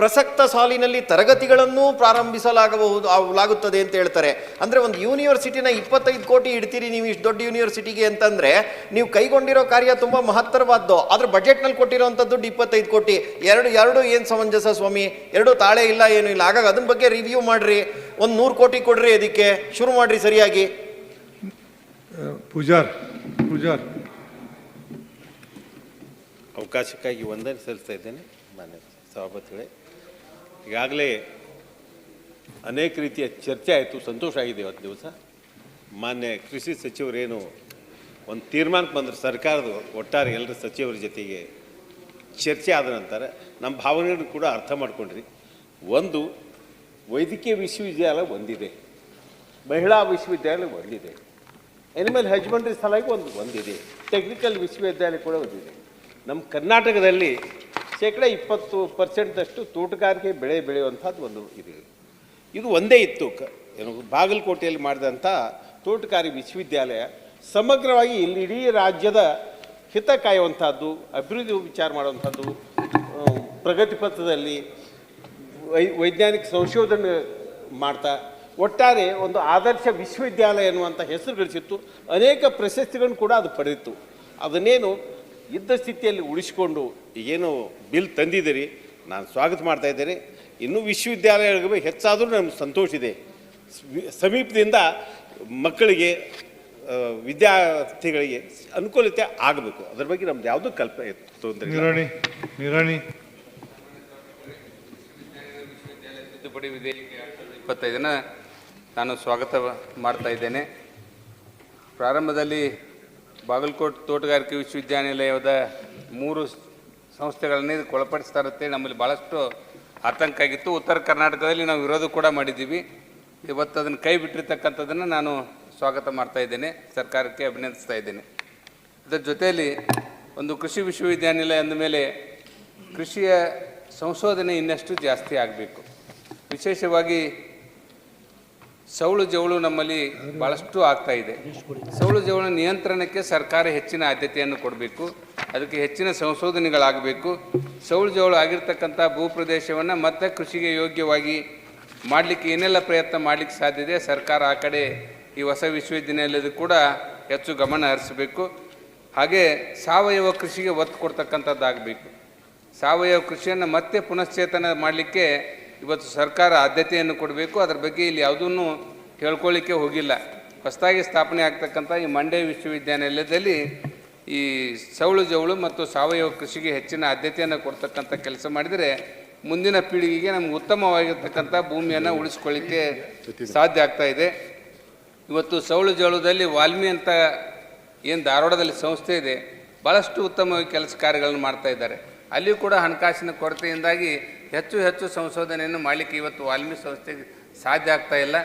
ಪ್ರಸಕ್ತ ಸಾಲಿನಲ್ಲಿ ತರಗತಿಗಳನ್ನು ಪ್ರಾರಂಭಿಸಲಾಗಬಹುದು ಲಾಗುತ್ತದೆ ಅಂತ ಹೇಳ್ತಾರೆ. ಅಂದರೆ ಒಂದು ಯೂನಿವರ್ಸಿಟಿನ ಇಪ್ಪತ್ತೈದು ಕೋಟಿ ಇಡ್ತೀರಿ ನೀವು ಇಷ್ಟು ದೊಡ್ಡ ಯೂನಿವರ್ಸಿಟಿಗೆ ಅಂತಂದರೆ ನೀವು ಕೈಗೊಂಡಿರೋ ಕಾರ್ಯ ತುಂಬ ಮಹತ್ತರವಾದ್ದು. ಆದರೆ ಬಜೆಟ್ನಲ್ಲಿ ಕೊಟ್ಟಿರೋಂಥ ದುಡ್ಡು ಇಪ್ಪತ್ತೈದು ಕೋಟಿ. ಎರಡು ಎರಡು ಏನು ಸಮಂಜಸ ಸ್ವಾಮಿ? ಎರಡು ತಾಳೆ ಇಲ್ಲ ಏನು ಇಲ್ಲ. ಹಾಗಾಗಿ ಅದನ್ನ ಬಗ್ಗೆ ರಿವ್ಯೂ ಮಾಡಿರಿ. ಒಂದು ನೂರು ಕೋಟಿ ಕೊಡ್ರಿ ಅದಕ್ಕೆ. ಶುರು ಮಾಡಿರಿ ಸರಿಯಾಗಿ. ಪೂಜಾರ್ ಪೂಜಾರ್. ಅವಕಾಶಕ್ಕಾಗಿ ವಂದನೆ ಸಲ್ಲಿಸ್ತಾ ಇದ್ದೇನೆ. ಮಾನ್ಯ ಸಭಾಪತಿಗಳೇ ಈಗಾಗಲೇ ಅನೇಕ ರೀತಿಯ ಚರ್ಚೆ ಆಯಿತು, ಸಂತೋಷ ಆಗಿದೆ ಇವತ್ತು ದಿವಸ. ಮಾನ್ಯ ಕೃಷಿ ಸಚಿವರೇನು ಒಂದು ತೀರ್ಮಾನಕ್ಕೆ ಬಂದರು, ಸರ್ಕಾರದ ಒಟ್ಟಾರೆ ಎಲ್ಲರ ಸಚಿವರ ಜೊತೆಗೆ ಚರ್ಚೆ ಆದ ನಂತರ ನಮ್ಮ ಭಾವನೆಗಳನ್ನು ಕೂಡ ಅರ್ಥ ಮಾಡ್ಕೊಂಡ್ರಿ. ಒಂದು, ವೈದ್ಯಕೀಯ ವಿಶ್ವವಿದ್ಯಾಲಯ ಒಂದಿದೆ. ಮಹಿಳಾ ವಿಶ್ವವಿದ್ಯಾಲಯ ಒಂದಿದೆ. ಎನಿಮಲ್ ಹಸ್ಬೆಂಡ್ರಿ ಸ್ಥಳಕ್ಕೆ ಒಂದು ಒಂದಿದೆ. ಟೆಕ್ನಿಕಲ್ ವಿಶ್ವವಿದ್ಯಾಲಯ ಕೂಡ ಒಂದಿದೆ. ನಮ್ಮ ಕರ್ನಾಟಕದಲ್ಲಿ ಶೇಕಡ ಇಪ್ಪತ್ತು ಪರ್ಸೆಂಟ್ದಷ್ಟು ತೋಟಗಾರಿಕೆ ಬೆಳೆ ಬೆಳೆಯುವಂಥದ್ದು ಒಂದು ಇದು. ಇದು ಒಂದೇ ಇತ್ತು. ಕ, ಏನು, ಬಾಗಲಕೋಟೆಯಲ್ಲಿ ಮಾಡಿದಂಥ ತೋಟಗಾರಿ ವಿಶ್ವವಿದ್ಯಾಲಯ ಸಮಗ್ರವಾಗಿ ಇಲ್ಲಿ ಇಡೀ ರಾಜ್ಯದ ಹಿತ ಕಾಯುವಂಥದ್ದು, ಅಭಿವೃದ್ಧಿ ವಿಚಾರ ಮಾಡುವಂಥದ್ದು ಪ್ರಗತಿಪಥದಲ್ಲಿ ಪ್ರಗತಿ ಪಥದಲ್ಲಿ ವೈ, ವೈಜ್ಞಾನಿಕ ಸಂಶೋಧನೆ ಮಾಡ್ತಾ, ಒಟ್ಟಾರೆ ಒಂದು ಆದರ್ಶ ವಿಶ್ವವಿದ್ಯಾಲಯ ಎನ್ನುವಂಥ ಹೆಸರು ಗಳಿಸಿತ್ತು. ಅನೇಕ ಪ್ರಶಸ್ತಿಗಳನ್ನು ಕೂಡ ಅದು ಪಡೆದಿತ್ತು. ಅದನ್ನೇನು ಇದ್ದ ಸ್ಥಿತಿಯಲ್ಲಿ ಉಳಿಸಿಕೊಂಡು ಏನು ಬಿಲ್ ತಂದಿದ್ದೀರಿ ನಾನು ಸ್ವಾಗತ ಮಾಡ್ತಾ ಇದ್ದೇನೆ. ಇನ್ನೂ ವಿಶ್ವವಿದ್ಯಾಲಯಗಳಿಗೆ ಹೆಚ್ಚಾದರೂ ನಮ್ಗೆ ಸಂತೋಷ ಇದೆ. ಸಮೀಪದಿಂದ ಮಕ್ಕಳಿಗೆ ವಿದ್ಯಾರ್ಥಿಗಳಿಗೆ ಅನುಕೂಲತೆ ಆಗಬೇಕು. ಅದ್ರ ಬಗ್ಗೆ ನಮ್ದು ಯಾವುದೂ ಕಲ್ಪನೆ ತೊಂದರೆ ಇಲ್ಲ. ನಿರಾಣಿ ನಿರಾಣಿ. ತಿದ್ದುಪಡಿ ವಿಧೇಯಕ ಇಪ್ಪತ್ತೈದನ್ನು ಇಪ್ಪತ್ತೈದನ ನಾನು ಸ್ವಾಗತ ಮಾಡ್ತಾ ಇದ್ದೇನೆ. ಪ್ರಾರಂಭದಲ್ಲಿ ಬಾಗಲಕೋಟೆ ತೋಟಗಾರಿಕೆ ವಿಶ್ವವಿದ್ಯಾನಿಲಯದ ಮೂರು ಸಂಸ್ಥೆಗಳನ್ನೇ ಇದಕ್ಕೆ ಇರುತ್ತೆ. ನಮ್ಮಲ್ಲಿ ಭಾಳಷ್ಟು ಆತಂಕ ಆಗಿತ್ತು. ಉತ್ತರ ಕರ್ನಾಟಕದಲ್ಲಿ ನಾವು ವಿರೋಧ ಕೂಡ ಮಾಡಿದ್ದೀವಿ. ಇವತ್ತು ಅದನ್ನು ಕೈ ಬಿಟ್ಟಿರ್ತಕ್ಕಂಥದ್ದನ್ನು ನಾನು ಸ್ವಾಗತ ಮಾಡ್ತಾ ಇದ್ದೇನೆ. ಸರ್ಕಾರಕ್ಕೆ ಅಭಿನಂದಿಸ್ತಾ ಇದ್ದೇನೆ. ಅದರ ಜೊತೆಯಲ್ಲಿ ಒಂದು ಕೃಷಿ ವಿಶ್ವವಿದ್ಯಾನಿಲಯ ಅಂದಮೇಲೆ ಕೃಷಿಯ ಸಂಶೋಧನೆ ಇನ್ನಷ್ಟು ಜಾಸ್ತಿ ಆಗಬೇಕು. ವಿಶೇಷವಾಗಿ ಸೌಳು ಜವಳು ನಮ್ಮಲ್ಲಿ ಭಾಳಷ್ಟು ಆಗ್ತಾ ಇದೆ. ಸೌಳು ಜವಳ ನಿಯಂತ್ರಣಕ್ಕೆ ಸರ್ಕಾರ ಹೆಚ್ಚಿನ ಆದ್ಯತೆಯನ್ನು ಕೊಡಬೇಕು. ಅದಕ್ಕೆ ಹೆಚ್ಚಿನ ಸಂಶೋಧನೆಗಳಾಗಬೇಕು. ಸೌಳು ಜವಳು ಆಗಿರ್ತಕ್ಕಂಥ ಭೂಪ್ರದೇಶವನ್ನು ಮತ್ತೆ ಕೃಷಿಗೆ ಯೋಗ್ಯವಾಗಿ ಮಾಡಲಿಕ್ಕೆ ಏನೆಲ್ಲ ಪ್ರಯತ್ನ ಮಾಡಲಿಕ್ಕೆ ಸಾಧ್ಯ ಇದೆ, ಸರ್ಕಾರ ಆ ಕಡೆ ಈ ಹೊಸ ವಿಶ್ವವಿದ್ಯಾನಿಲಯದ ಕೂಡ ಹೆಚ್ಚು ಗಮನ ಹರಿಸಬೇಕು. ಹಾಗೆ ಸಾವಯವ ಕೃಷಿಗೆ ಒತ್ತು ಕೊಡ್ತಕ್ಕಂಥದ್ದಾಗಬೇಕು. ಸಾವಯವ ಕೃಷಿಯನ್ನು ಮತ್ತೆ ಪುನಶ್ಚೇತನ ಮಾಡಲಿಕ್ಕೆ ಇವತ್ತು ಸರ್ಕಾರ ಆದ್ಯತೆಯನ್ನು ಕೊಡಬೇಕು, ಅದರ ಬಗ್ಗೆ ಇಲ್ಲಿ ಯಾವುದನ್ನು ಹೇಳ್ಕೊಳ್ಳಿಕ್ಕೆ ಹೋಗಿಲ್ಲ. ಹೊಸದಾಗಿ ಸ್ಥಾಪನೆ ಆಗ್ತಕ್ಕಂಥ ಈ ಮಂಡ್ಯ ವಿಶ್ವವಿದ್ಯಾನಿಲಯದಲ್ಲಿ ಈ ಸೌಳು ಜವಳು ಮತ್ತು ಸಾವಯವ ಕೃಷಿಗೆ ಹೆಚ್ಚಿನ ಆದ್ಯತೆಯನ್ನು ಕೊಡ್ತಕ್ಕಂಥ ಕೆಲಸ ಮಾಡಿದರೆ ಮುಂದಿನ ಪೀಳಿಗೆಗೆ ನಮ್ಗೆ ಉತ್ತಮವಾಗಿರ್ತಕ್ಕಂಥ ಭೂಮಿಯನ್ನು ಉಳಿಸ್ಕೊಳ್ಳಿಕ್ಕೆ ಸಾಧ್ಯ ಆಗ್ತಾ ಇದೆ. ಇವತ್ತು ಸೌಳು ಜವಳದಲ್ಲಿ ವಾಲ್ಮಿ ಅಂತ ಏನು ಧಾರವಾಡದಲ್ಲಿ ಸಂಸ್ಥೆ ಇದೆ ಭಾಳಷ್ಟು ಉತ್ತಮವಾಗಿ ಕೆಲಸ ಕಾರ್ಯಗಳನ್ನು ಮಾಡ್ತಾ ಇದ್ದಾರೆ. ಅಲ್ಲಿಯೂ ಕೂಡ ಹಣಕಾಸಿನ ಕೊರತೆಯಿಂದಾಗಿ ಹೆಚ್ಚು ಹೆಚ್ಚು ಸಂಶೋಧನೆಯನ್ನು ಮಾಡಲಿಕ್ಕೆ ಇವತ್ತು ವಾಲ್ಮಿ ಸಂಸ್ಥೆಗೆ ಸಾಧ್ಯ ಆಗ್ತಾ ಇಲ್ಲ.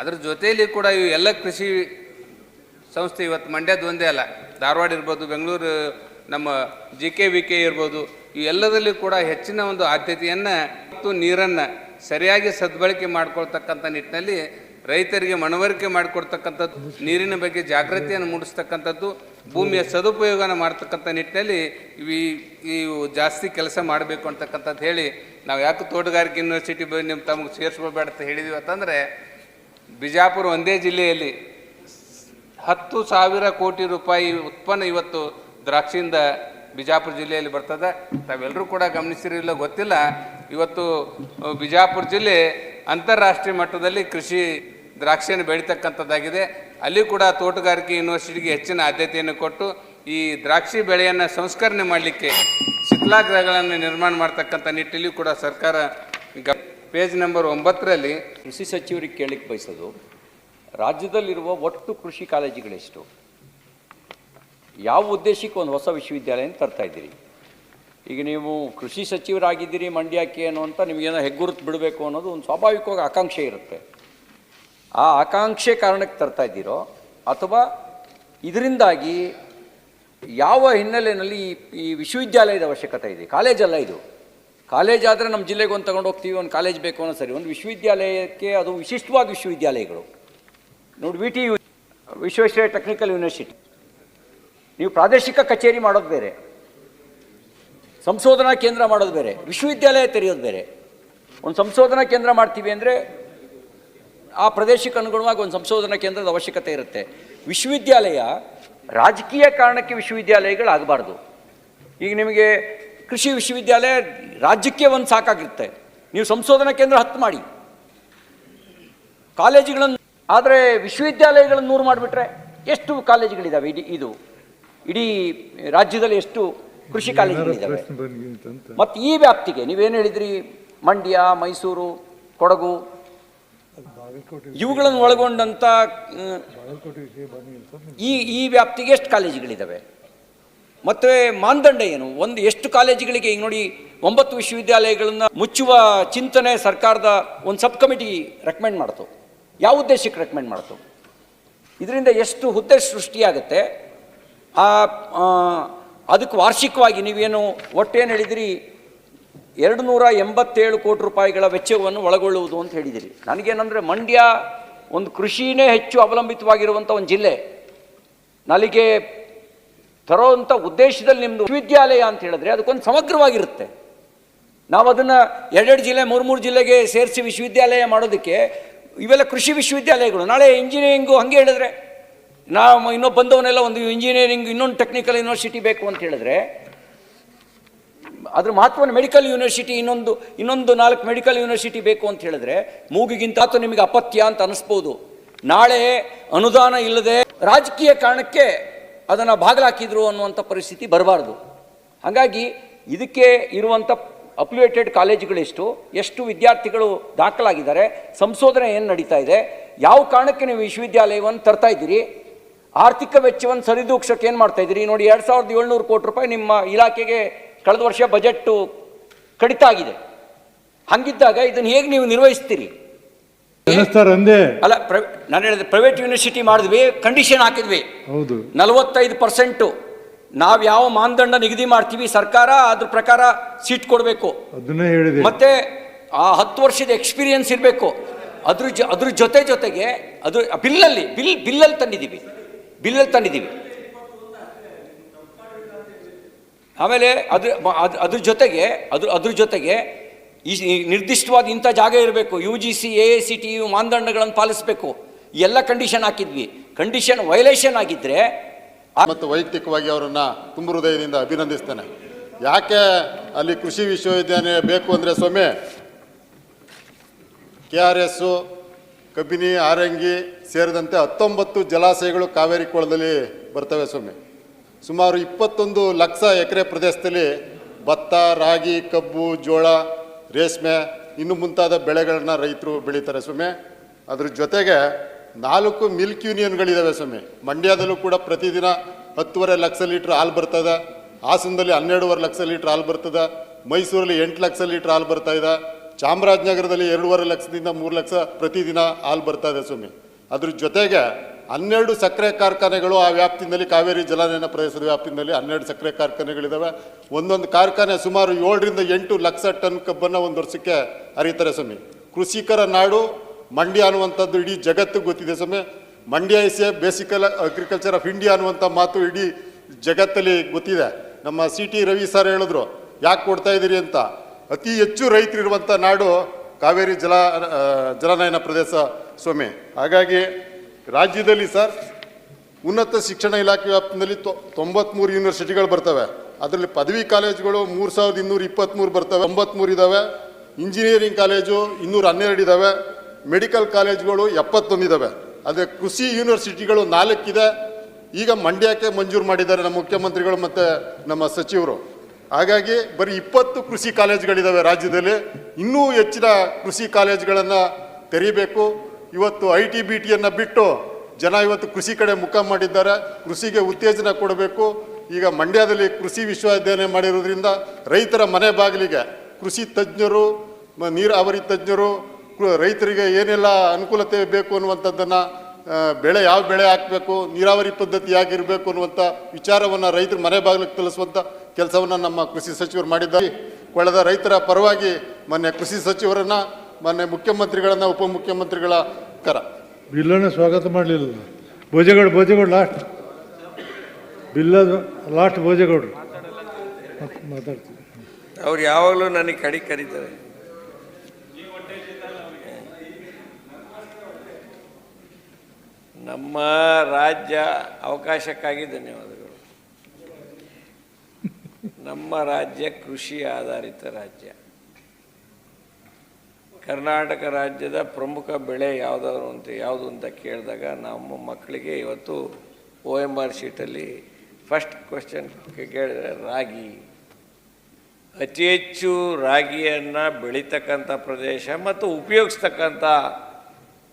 ಅದರ ಜೊತೆಯಲ್ಲಿ ಕೂಡ ಇವು ಎಲ್ಲ ಕೃಷಿ ಸಂಸ್ಥೆ ಇವತ್ತು ಮಂಡ್ಯದ ಒಂದೇ ಅಲ್ಲ. ಧಾರವಾಡ ಇರ್ಬೋದು, ಬೆಂಗಳೂರು, ನಮ್ಮ ಜಿ ಕೆ ವಿ ಕೆ ಇರ್ಬೋದು, ಈ ಕೂಡ ಹೆಚ್ಚಿನ ಒಂದು ಆದ್ಯತೆಯನ್ನು ಮತ್ತು ನೀರನ್ನು ಸರಿಯಾಗಿ ಸದ್ಬಳಕೆ ಮಾಡ್ಕೊಳ್ತಕ್ಕಂಥ ನಿಟ್ಟಿನಲ್ಲಿ ರೈತರಿಗೆ ಮನವರಿಕೆ ಮಾಡಿಕೊಡ್ತಕ್ಕಂಥದ್ದು, ನೀರಿನ ಬಗ್ಗೆ ಜಾಗೃತಿಯನ್ನು ಮೂಡಿಸ್ತಕ್ಕಂಥದ್ದು, ಭೂಮಿಯ ಸದುಪಯೋಗನ ಮಾಡ್ತಕ್ಕಂಥ ನಿಟ್ಟಿನಲ್ಲಿ ಈ ಇವು ಜಾಸ್ತಿ ಕೆಲಸ ಮಾಡಬೇಕು ಅಂತಕ್ಕಂಥದ್ದು ಹೇಳಿ ನಾವು ಯಾಕೆ ತೋಟಗಾರಿಕೆ ಯೂನಿವರ್ಸಿಟಿ ನಿಮ್ಮ ತಮಗೆ ಸೇರಿಸ್ಕೊಳ್ಬೇಡ ಅಂತ ಹೇಳಿದೀವಿ ಅಂತಂದರೆ, ಬಿಜಾಪುರ ಒಂದೇ ಜಿಲ್ಲೆಯಲ್ಲಿ ಹತ್ತು ಸಾವಿರ ಕೋಟಿ ರೂಪಾಯಿ ಉತ್ಪನ್ನ ಇವತ್ತು ದ್ರಾಕ್ಷಿಯಿಂದ ಬಿಜಾಪುರ ಜಿಲ್ಲೆಯಲ್ಲಿ ಬರ್ತದೆ. ತಾವೆಲ್ಲರೂ ಕೂಡ ಗಮನಿಸಿರಲಿಲ್ಲ ಗೊತ್ತಿಲ್ಲ, ಇವತ್ತು ಬಿಜಾಪುರ ಜಿಲ್ಲೆ ಅಂತಾರಾಷ್ಟ್ರೀಯ ಮಟ್ಟದಲ್ಲಿ ಕೃಷಿ ದ್ರಾಕ್ಷಿಯನ್ನು ಬೆಳೀತಕ್ಕಂಥದ್ದಾಗಿದೆ. ಅಲ್ಲಿ ಕೂಡ ತೋಟಗಾರಿಕೆ ಯೂನಿವರ್ಸಿಟಿಗೆ ಹೆಚ್ಚಿನ ಆದ್ಯತೆಯನ್ನು ಕೊಟ್ಟು ಈ ದ್ರಾಕ್ಷಿ ಬೆಳೆಯನ್ನು ಸಂಸ್ಕರಣೆ ಮಾಡಲಿಕ್ಕೆ ಶಿಥಿಲಾಗ್ರಹಗಳನ್ನು ನಿರ್ಮಾಣ ಮಾಡ್ತಕ್ಕಂಥ ನಿಟ್ಟಿನಲ್ಲಿ ಕೂಡ ಸರ್ಕಾರ ಪೇಜ್ ನಂಬರ್ ಒಂಬತ್ತರಲ್ಲಿ ಕೃಷಿ ಸಚಿವರಿಗೆ ಕೇಳಲಿಕ್ಕೆ ಬಯಸೋದು, ರಾಜ್ಯದಲ್ಲಿರುವ ಒಟ್ಟು ಕೃಷಿ ಕಾಲೇಜುಗಳೆಷ್ಟು? ಯಾವ ಉದ್ದೇಶಕ್ಕೆ ಒಂದು ಹೊಸ ವಿಶ್ವವಿದ್ಯಾಲಯ ತರ್ತಾ ಇದ್ದೀರಿ. ಈಗ ನೀವು ಕೃಷಿ ಸಚಿವರಾಗಿದ್ದೀರಿ ಮಂಡ್ಯಕ್ಕೆ ಅಂತ ನಿಮಗೇನೋ ಹೆಗ್ಗುರುತು ಬಿಡಬೇಕು ಅನ್ನೋದು ಒಂದು ಸ್ವಾಭಾವಿಕವಾಗಿ ಆಕಾಂಕ್ಷೆ ಇರುತ್ತೆ. ಆ ಆಕಾಂಕ್ಷೆ ಕಾರಣಕ್ಕೆ ತರ್ತಾ ಇದ್ದೀರೋ, ಅಥವಾ ಇದರಿಂದಾಗಿ ಯಾವ ಹಿನ್ನೆಲೆಯಲ್ಲಿ ಈ ವಿಶ್ವವಿದ್ಯಾಲಯದ ಅವಶ್ಯಕತೆ ಇದೆ? ಕಾಲೇಜಲ್ಲ ಇದು. ಕಾಲೇಜ್ ಆದರೆ ನಮ್ಮ ಜಿಲ್ಲೆಗೆ ಒಂದು ತಗೊಂಡು ಹೋಗ್ತೀವಿ, ಒಂದು ಕಾಲೇಜ್ ಬೇಕು ಅನ್ನೋ ಸರಿ. ಒಂದು ವಿಶ್ವವಿದ್ಯಾಲಯಕ್ಕೆ ಅದು ವಿಶಿಷ್ಟವಾದ ವಿಶ್ವವಿದ್ಯಾಲಯಗಳು. ನೋಡಿ, V T U Visvesvaraya technical university. ನೀವು ಪ್ರಾದೇಶಿಕ ಕಚೇರಿ ಮಾಡೋದು ಬೇರೆ. ಸಂಶೋಧನಾ ಕೇಂದ್ರ ಮಾಡೋದು ಬೇರೆ. ವಿಶ್ವವಿದ್ಯಾಲಯ ತೆರೆಯೋದು ಬೇರೆ. ಒಂದು ಸಂಶೋಧನಾ ಕೇಂದ್ರ ಮಾಡ್ತೀವಿ ಅಂದರೆ ಆ ಪ್ರದೇಶಕ್ಕೆ ಅನುಗುಣವಾಗಿ ಒಂದು ಸಂಶೋಧನಾ ಕೇಂದ್ರದ ಅವಶ್ಯಕತೆ ಇರುತ್ತೆ. ವಿಶ್ವವಿದ್ಯಾಲಯ ರಾಜಕೀಯ ಕಾರಣಕ್ಕೆ ವಿಶ್ವವಿದ್ಯಾಲಯಗಳಾಗಬಾರ್ದು. ಈಗ ನಿಮಗೆ ಕೃಷಿ ವಿಶ್ವವಿದ್ಯಾಲಯ ರಾಜ್ಯಕ್ಕೆ ಒಂದು ಸಾಕಾಗಿರುತ್ತೆ. ನೀವು ಸಂಶೋಧನಾ ಕೇಂದ್ರ ಹತ್ತು ಮಾಡಿ. ಕಾಲೇಜುಗಳನ್ನು ಆದರೆ ವಿಶ್ವವಿದ್ಯಾಲಯಗಳನ್ನು ನೂರು ಮಾಡಿಬಿಟ್ರೆ ಎಷ್ಟು ಕಾಲೇಜುಗಳಿದ್ದಾವೆ ಇಡೀ ಇದು ಇಡೀ ರಾಜ್ಯದಲ್ಲಿ ಎಷ್ಟು ಕೃಷಿ ಕಾಲೇಜುಗಳಿದ್ದಾವೆ ಮತ್ತು ಈ ವ್ಯಾಪ್ತಿಗೆ ನೀವೇನು ಹೇಳಿದ್ರಿ ಮಂಡ್ಯ ಮೈಸೂರು ಕೊಡಗು ಇವುಗಳನ್ನು ಒಳಗೊಂಡಂಥ ಬಂದಿಲ್ಲ ಈ ಈ ವ್ಯಾಪ್ತಿಗೆ ಎಷ್ಟು ಕಾಲೇಜುಗಳಿದ್ದಾವೆ ಮತ್ತು ಮಾನದಂಡ ಏನು? ಒಂದು ಎಷ್ಟು ಕಾಲೇಜುಗಳಿಗೆ ಈಗ ನೋಡಿ ಒಂಬತ್ತು ವಿಶ್ವವಿದ್ಯಾಲಯಗಳನ್ನು ಮುಚ್ಚುವ ಚಿಂತನೆ ಸರ್ಕಾರದ ಒಂದು ಸಬ್ ಕಮಿಟಿ ರೆಕಮೆಂಡ್ ಮಾಡ್ತು. ಯಾವ ಉದ್ದೇಶಕ್ಕೆ ರೆಕಮೆಂಡ್ ಮಾಡ್ತು? ಇದರಿಂದ ಎಷ್ಟು ಹುದ್ದೆ ಸೃಷ್ಟಿಯಾಗುತ್ತೆ? ಆ ಆ, ಅದಕ್ಕೆ ವಾರ್ಷಿಕವಾಗಿ ನೀವೇನು ಒಟ್ಟೇನು ಹೇಳಿದಿರಿ? ಎರಡು ನೂರ ಎಂಬತ್ತೇಳು ಕೋಟಿ ರೂಪಾಯಿಗಳ ವೆಚ್ಚವನ್ನು ಒಳಗೊಳ್ಳುವುದು ಅಂತ ಹೇಳಿದಿರಿ. ನನಗೇನಂದರೆ ಮಂಡ್ಯ ಒಂದು ಕೃಷಿನೇ ಹೆಚ್ಚು ಅವಲಂಬಿತವಾಗಿರುವಂಥ ಒಂದು ಜಿಲ್ಲೆ. ನಲಿಗೆ ತರೋವಂಥ ಉದ್ದೇಶದಲ್ಲಿ ನಿಮ್ಮದು ವಿಶ್ವವಿದ್ಯಾಲಯ ಅಂತ ಹೇಳಿದ್ರೆ ಅದಕ್ಕೊಂದು ಸಮಗ್ರವಾಗಿರುತ್ತೆ. ನಾವು ಅದನ್ನು ಎರಡೆರಡು ಜಿಲ್ಲೆ ಮೂರು ಮೂರು ಜಿಲ್ಲೆಗೆ ಸೇರಿಸಿ ವಿಶ್ವವಿದ್ಯಾಲಯ ಮಾಡೋದಕ್ಕೆ ಇವೆಲ್ಲ ಕೃಷಿ ವಿಶ್ವವಿದ್ಯಾಲಯಗಳು. ನಾಳೆ ಇಂಜಿನಿಯರಿಂಗು ಹಾಗೆ ಹೇಳಿದ್ರೆ, ನಾವು ಇನ್ನೊಬ್ಬ ಬಂದವನೆಲ್ಲ ಒಂದು ಇಂಜಿನಿಯರಿಂಗ್, ಇನ್ನೊಂದು ಟೆಕ್ನಿಕಲ್ ಯೂನಿವರ್ಸಿಟಿ ಬೇಕು ಅಂತ ಹೇಳಿದ್ರೆ ಅದ್ರ ಮಹತ್ವವನ್ನು ಮೆಡಿಕಲ್ ಯೂನಿವರ್ಸಿಟಿ ಇನ್ನೊಂದು ಇನ್ನೊಂದು ನಾಲ್ಕು ಮೆಡಿಕಲ್ ಯೂನಿವರ್ಸಿಟಿ ಬೇಕು ಅಂತ ಹೇಳಿದ್ರೆ ಮೂಗಿಗಿಂತ ಅಥವಾ ನಿಮಗೆ ಅಪತ್ಯ ಅಂತ ಅನಿಸ್ಬೋದು. ನಾಳೆ ಅನುದಾನ ಇಲ್ಲದೆ ರಾಜಕೀಯ ಕಾರಣಕ್ಕೆ ಅದನ್ನು ಬಾಗಿಲಾಕಿದ್ರು ಅನ್ನುವಂಥ ಪರಿಸ್ಥಿತಿ ಬರಬಾರ್ದು. ಹಾಗಾಗಿ ಇದಕ್ಕೆ ಇರುವಂಥ ಅಪ್ಲುಯೇಟೆಡ್ ಕಾಲೇಜುಗಳೆಷ್ಟು ಎಷ್ಟು ವಿದ್ಯಾರ್ಥಿಗಳು ದಾಖಲಾಗಿದ್ದಾರೆ, ಸಂಶೋಧನೆ ಏನು ನಡೀತಾ ಇದೆ, ಯಾವ ಕಾರಣಕ್ಕೆ ನೀವು ವಿಶ್ವವಿದ್ಯಾಲಯವನ್ನು ತರ್ತಾ ಇದ್ದೀರಿ, ಆರ್ಥಿಕ ವೆಚ್ಚವನ್ನು ಸರಿದೂಕ್ಷಕ್ಕೆ ಏನು ಮಾಡ್ತಾ ಇದ್ದೀರಿ? ನೋಡಿ ಎರಡು ಸಾವಿರದ ಏಳ್ನೂರು ಕೋಟಿ ರೂಪಾಯಿ ನಿಮ್ಮ ಇಲಾಖೆಗೆ ಕಳೆದ ವರ್ಷ ಬಜೆಟ್ಟು ಕಡಿತ ಆಗಿದೆ. ಹಂಗಿದ್ದಾಗ ಇದನ್ನು ಹೇಗೆ ನೀವು ನಿರ್ವಹಿಸ್ತೀರಿ? ಅಲ್ಲ ನಾನು ಹೇಳಿದೆ ಪ್ರೈವೇಟ್ ಯೂನಿವರ್ಸಿಟಿ ಮಾಡಿದ್ವಿ ಕಂಡೀಷನ್ ಹಾಕಿದ್ವಿ. ಹೌದು. ನಲವತ್ತೈದು ಪರ್ಸೆಂಟು. ನಾವು ಯಾವ ಮಾನದಂಡ ನಿಗದಿ ಮಾಡ್ತೀವಿ ಸರ್ಕಾರ ಅದ್ರ ಪ್ರಕಾರ ಸೀಟ್ ಕೊಡಬೇಕು. ಮತ್ತೆ ಆ ಹತ್ತು ವರ್ಷದ ಎಕ್ಸ್ಪೀರಿಯನ್ಸ್ ಇರಬೇಕು. ಅದ್ರ ಜೊ ಅದ್ರ ಜೊತೆ ಜೊತೆಗೆ ಅದು ಬಿಲ್ಲಲ್ಲಿ ಬಿಲ್ ಬಿಲ್ಲಲ್ಲಿ ತಂದಿದ್ದೀವಿ. ಬಿಲ್ಲಲ್ಲಿ ತಂದಿದ್ದೀವಿ. ಆಮೇಲೆ ಅದ್ರ ಮ- ಅದ್ರ ಜೊತೆಗೆ, ಅದ್ರ ಅದ್ರ ಜೊತೆಗೆ ಈ ನಿರ್ದಿಷ್ಟವಾದ ಇಂಥ ಜಾಗ ಇರಬೇಕು. U G C A C T U ಮಾನದಂಡಗಳನ್ನು ಪಾಲಿಸಬೇಕು. ಎಲ್ಲ ಕಂಡೀಷನ್ ಹಾಕಿದ್ವಿ. ಕಂಡೀಷನ್ ವೈಲೇಷನ್ ಆಗಿದ್ದರೆ ಮತ್ತು ವೈಯಕ್ತಿಕವಾಗಿ ಅವರನ್ನು ತುಂಬ ಹೃದಯದಿಂದ ಅಭಿನಂದಿಸ್ತೇನೆ. ಯಾಕೆ ಅಲ್ಲಿ ಕೃಷಿ ವಿಶ್ವವಿದ್ಯಾಲಯ ಬೇಕು ಅಂದರೆ ಸ್ವಾಮಿ, K R S Kabini, Harangi ಸೇರಿದಂತೆ ಹತ್ತೊಂಬತ್ತು ಜಲಾಶಯಗಳು ಕಾವೇರಿ ಕೊಳದಲ್ಲಿ ಬರ್ತವೆ ಸ್ವಾಮಿ. ಸುಮಾರು ಇಪ್ಪತ್ತೊಂದು ಲಕ್ಷ ಎಕರೆ ಪ್ರದೇಶದಲ್ಲಿ ಭತ್ತ, ರಾಗಿ, ಕಬ್ಬು, ಜೋಳ, ರೇಷ್ಮೆ, ಇನ್ನು ಮುಂತಾದ ಬೆಳೆಗಳನ್ನ ರೈತರು ಬೆಳೀತಾರೆ ಸ್ವಾಮಿ. ಅದ್ರ ಜೊತೆಗೆ ನಾಲ್ಕು ಮಿಲ್ಕ್ ಯೂನಿಯನ್ಗಳಿದ್ದಾವೆ ಸ್ವಾಮಿ. ಮಂಡ್ಯದಲ್ಲೂ ಕೂಡ ಪ್ರತಿದಿನ ಹತ್ತುವರೆ ಲಕ್ಷ ಲೀಟ್ರ್ ಹಾಲು ಬರ್ತದೆ. ಹಾಸನದಲ್ಲಿ ಹನ್ನೆರಡುವರೆ ಲಕ್ಷ ಲೀಟ್ರ್ ಹಾಲು ಬರ್ತದೆ. ಮೈಸೂರಲ್ಲಿ ಎಂಟು ಲಕ್ಷ ಲೀಟ್ರ್ ಹಾಲು ಬರ್ತಾ ಇದೆ. ಚಾಮರಾಜನಗರದಲ್ಲಿ ಎರಡೂವರೆ ಲಕ್ಷದಿಂದ ಮೂರು ಲಕ್ಷ ಪ್ರತಿದಿನ ಹಾಲು ಬರ್ತಾ ಇದೆ ಸ್ವಾಮಿ. ಅದ್ರ ಜೊತೆಗೆ ಹನ್ನೆರಡು ಸಕ್ಕರೆ ಕಾರ್ಖಾನೆಗಳು ಆ ವ್ಯಾಪ್ತಿಯಲ್ಲಿ ಕಾವೇರಿ ಜಲಾನಯನ ಪ್ರದೇಶದ ವ್ಯಾಪ್ತಿಯಲ್ಲಿ ಹನ್ನೆರಡು ಸಕ್ಕರೆ ಕಾರ್ಖಾನೆಗಳಿದ್ದಾವೆ ಒಂದೊಂದು ಕಾರ್ಖಾನೆ ಸುಮಾರು ಏಳರಿಂದ ಎಂಟು ಲಕ್ಷ ಟನ್ ಕಬ್ಬನ್ನು ಒಂದು ವರ್ಷಕ್ಕೆ ಅರಿತಾರೆ ಸ್ವಾಮಿ. ಕೃಷಿಕರ ನಾಡು, ಮಂಡ್ಯ ಅನ್ನುವಂಥದ್ದು ಇಡೀ ಜಗತ್ತು ಗೊತ್ತಿದೆ ಸ್ವಾಮಿ. Mandya is a basical agriculture of India ಅನ್ನುವಂಥ ಮಾತು ಇಡೀ ಜಗತ್ತಲ್ಲಿ ಗೊತ್ತಿದೆ. ನಮ್ಮ ಸಿ ಟಿ ರವಿ ಸರ್ ಹೇಳಿದ್ರು, ಯಾಕೆ ಕೊಡ್ತಾ ಇದ್ದೀರಿ ಅಂತ? ಅತಿ ಹೆಚ್ಚು ರೈತರಿರುವಂಥ ನಾಡು ಕಾವೇರಿ ಜಲ ಜಲನಯನ ಪ್ರದೇಶ ಸ್ವಾಮಿ. ಹಾಗಾಗಿ ರಾಜ್ಯದಲ್ಲಿ ಸರ್, ಉನ್ನತ ಶಿಕ್ಷಣ ಇಲಾಖೆ ವ್ಯಾಪ್ತಿಯಲ್ಲಿ ತೊಂಬತ್ಮೂರು ಯೂನಿವರ್ಸಿಟಿಗಳು ಬರ್ತವೆ. ಅದರಲ್ಲಿ ಪದವಿ ಕಾಲೇಜುಗಳು ಮೂರು ಸಾವಿರದ ಇನ್ನೂರ ಇಪ್ಪತ್ತ್ಮೂರು ಬರ್ತವೆ ಒಂಬತ್ಮೂರು ಇದ್ದಾವೆ ಇಂಜಿನಿಯರಿಂಗ್ ಕಾಲೇಜು ಇನ್ನೂರ ಹನ್ನೆರಡು ಇದ್ದಾವೆ ಮೆಡಿಕಲ್ ಕಾಲೇಜುಗಳು ಎಪ್ಪತ್ತೊಂದು ಇದ್ದಾವೆ ಅದೇ ಕೃಷಿ ಯೂನಿವರ್ಸಿಟಿಗಳು ನಾಲ್ಕಿದೆ. ಈಗ ಮಂಡ್ಯಕ್ಕೆ ಮಂಜೂರು ಮಾಡಿದ್ದಾರೆ ನಮ್ಮ ಮುಖ್ಯಮಂತ್ರಿಗಳು ಮತ್ತು ನಮ್ಮ ಸಚಿವರು. ಹಾಗಾಗಿ ಬರೀ ಇಪ್ಪತ್ತು ಕೃಷಿ ಕಾಲೇಜುಗಳಿದ್ದಾವೆ ರಾಜ್ಯದಲ್ಲಿ. ಇನ್ನೂ ಹೆಚ್ಚಿನ ಕೃಷಿ ಕಾಲೇಜುಗಳನ್ನು ತೆರೀಬೇಕು. ಇವತ್ತು ಐ ಟಿ ಬಿ ಟಿಯನ್ನು ಬಿಟ್ಟು ಜನ ಇವತ್ತು ಕೃಷಿ ಕಡೆ ಮುಖ ಮಾಡಿದ್ದಾರೆ. ಕೃಷಿಗೆ ಉತ್ತೇಜನ ಕೊಡಬೇಕು. ಈಗ ಮಂಡ್ಯದಲ್ಲಿ ಕೃಷಿ ವಿಶ್ವವಿದ್ಯಾಲಯ ಮಾಡಿರೋದ್ರಿಂದ ರೈತರ ಮನೆ ಬಾಗಿಲಿಗೆ ಕೃಷಿ ತಜ್ಞರು ನೀರಾವರಿ ತಜ್ಞರು ರೈತರಿಗೆ ಏನೆಲ್ಲ ಅನುಕೂಲತೆ ಬೇಕು ಅನ್ನುವಂಥದ್ದನ್ನು ಬೆಳೆ ಯಾವ ಬೆಳೆ ಹಾಕಬೇಕು, ನೀರಾವರಿ ಪದ್ಧತಿ ಆಗಿರಬೇಕು ಅನ್ನುವಂಥ ವಿಚಾರವನ್ನು ರೈತರ ಮನೆ ಬಾಗಿಲಿಗೆ ತಿಳಿಸುವಂಥ ಕೆಲಸವನ್ನು ನಮ್ಮ ಕೃಷಿ ಸಚಿವರು ಮಾಡಿದ್ದಾರೆ. ಕಳೆದ ರೈತರ ಪರವಾಗಿ ಮೊನ್ನೆ ಕೃಷಿ ಸಚಿವರನ್ನು ಮೊನ್ನೆ ಮುಖ್ಯಮಂತ್ರಿಗಳನ್ನ ಉಪಮುಖ್ಯಮಂತ್ರಿಗಳ ಕರ. ಬಿಲ್ಲನ್ನು ಸ್ವಾಗತ ಮಾಡಲಿಲ್ಲ. ಭೋಜೇಗೌಡ ಭೋಜೇಗೌಡ ಲಾಸ್ಟ್ ಬಿಲ್ಲದು ಲಾಸ್ಟ್ ಭೋಜಗೌಡ್ರು ಮಾತಾಡ್ತೀವಿ ಅವ್ರು ಯಾವಾಗಲೂ ನನಗೆ ಕಡಿ ಕರೀತಾರೆ. ನಮ್ಮ ರಾಜ್ಯ ಅವಕಾಶಕ್ಕಾಗಿ ಧನ್ಯವಾದಗಳು. ನಮ್ಮ ರಾಜ್ಯ ಕೃಷಿ ಆಧಾರಿತ ರಾಜ್ಯ. ಕರ್ನಾಟಕ ರಾಜ್ಯದ ಪ್ರಮುಖ ಬೆಳೆ ಯಾವುದಾದ್ರು ಅಂತ, ಯಾವುದು ಅಂತ ಕೇಳಿದಾಗ ನಮ್ಮ ಮಕ್ಕಳಿಗೆ ಇವತ್ತು ಒ ಎಂ ಆರ್ ಶೀಟಲ್ಲಿ ಫಸ್ಟ್ ಕ್ವಶನ್ ಕೇಳಿದ್ರೆ ರಾಗಿ. ಅತಿ ಹೆಚ್ಚು ರಾಗಿಯನ್ನು ಬೆಳೀತಕ್ಕಂಥ ಪ್ರದೇಶ ಮತ್ತು ಉಪಯೋಗಿಸ್ತಕ್ಕಂಥ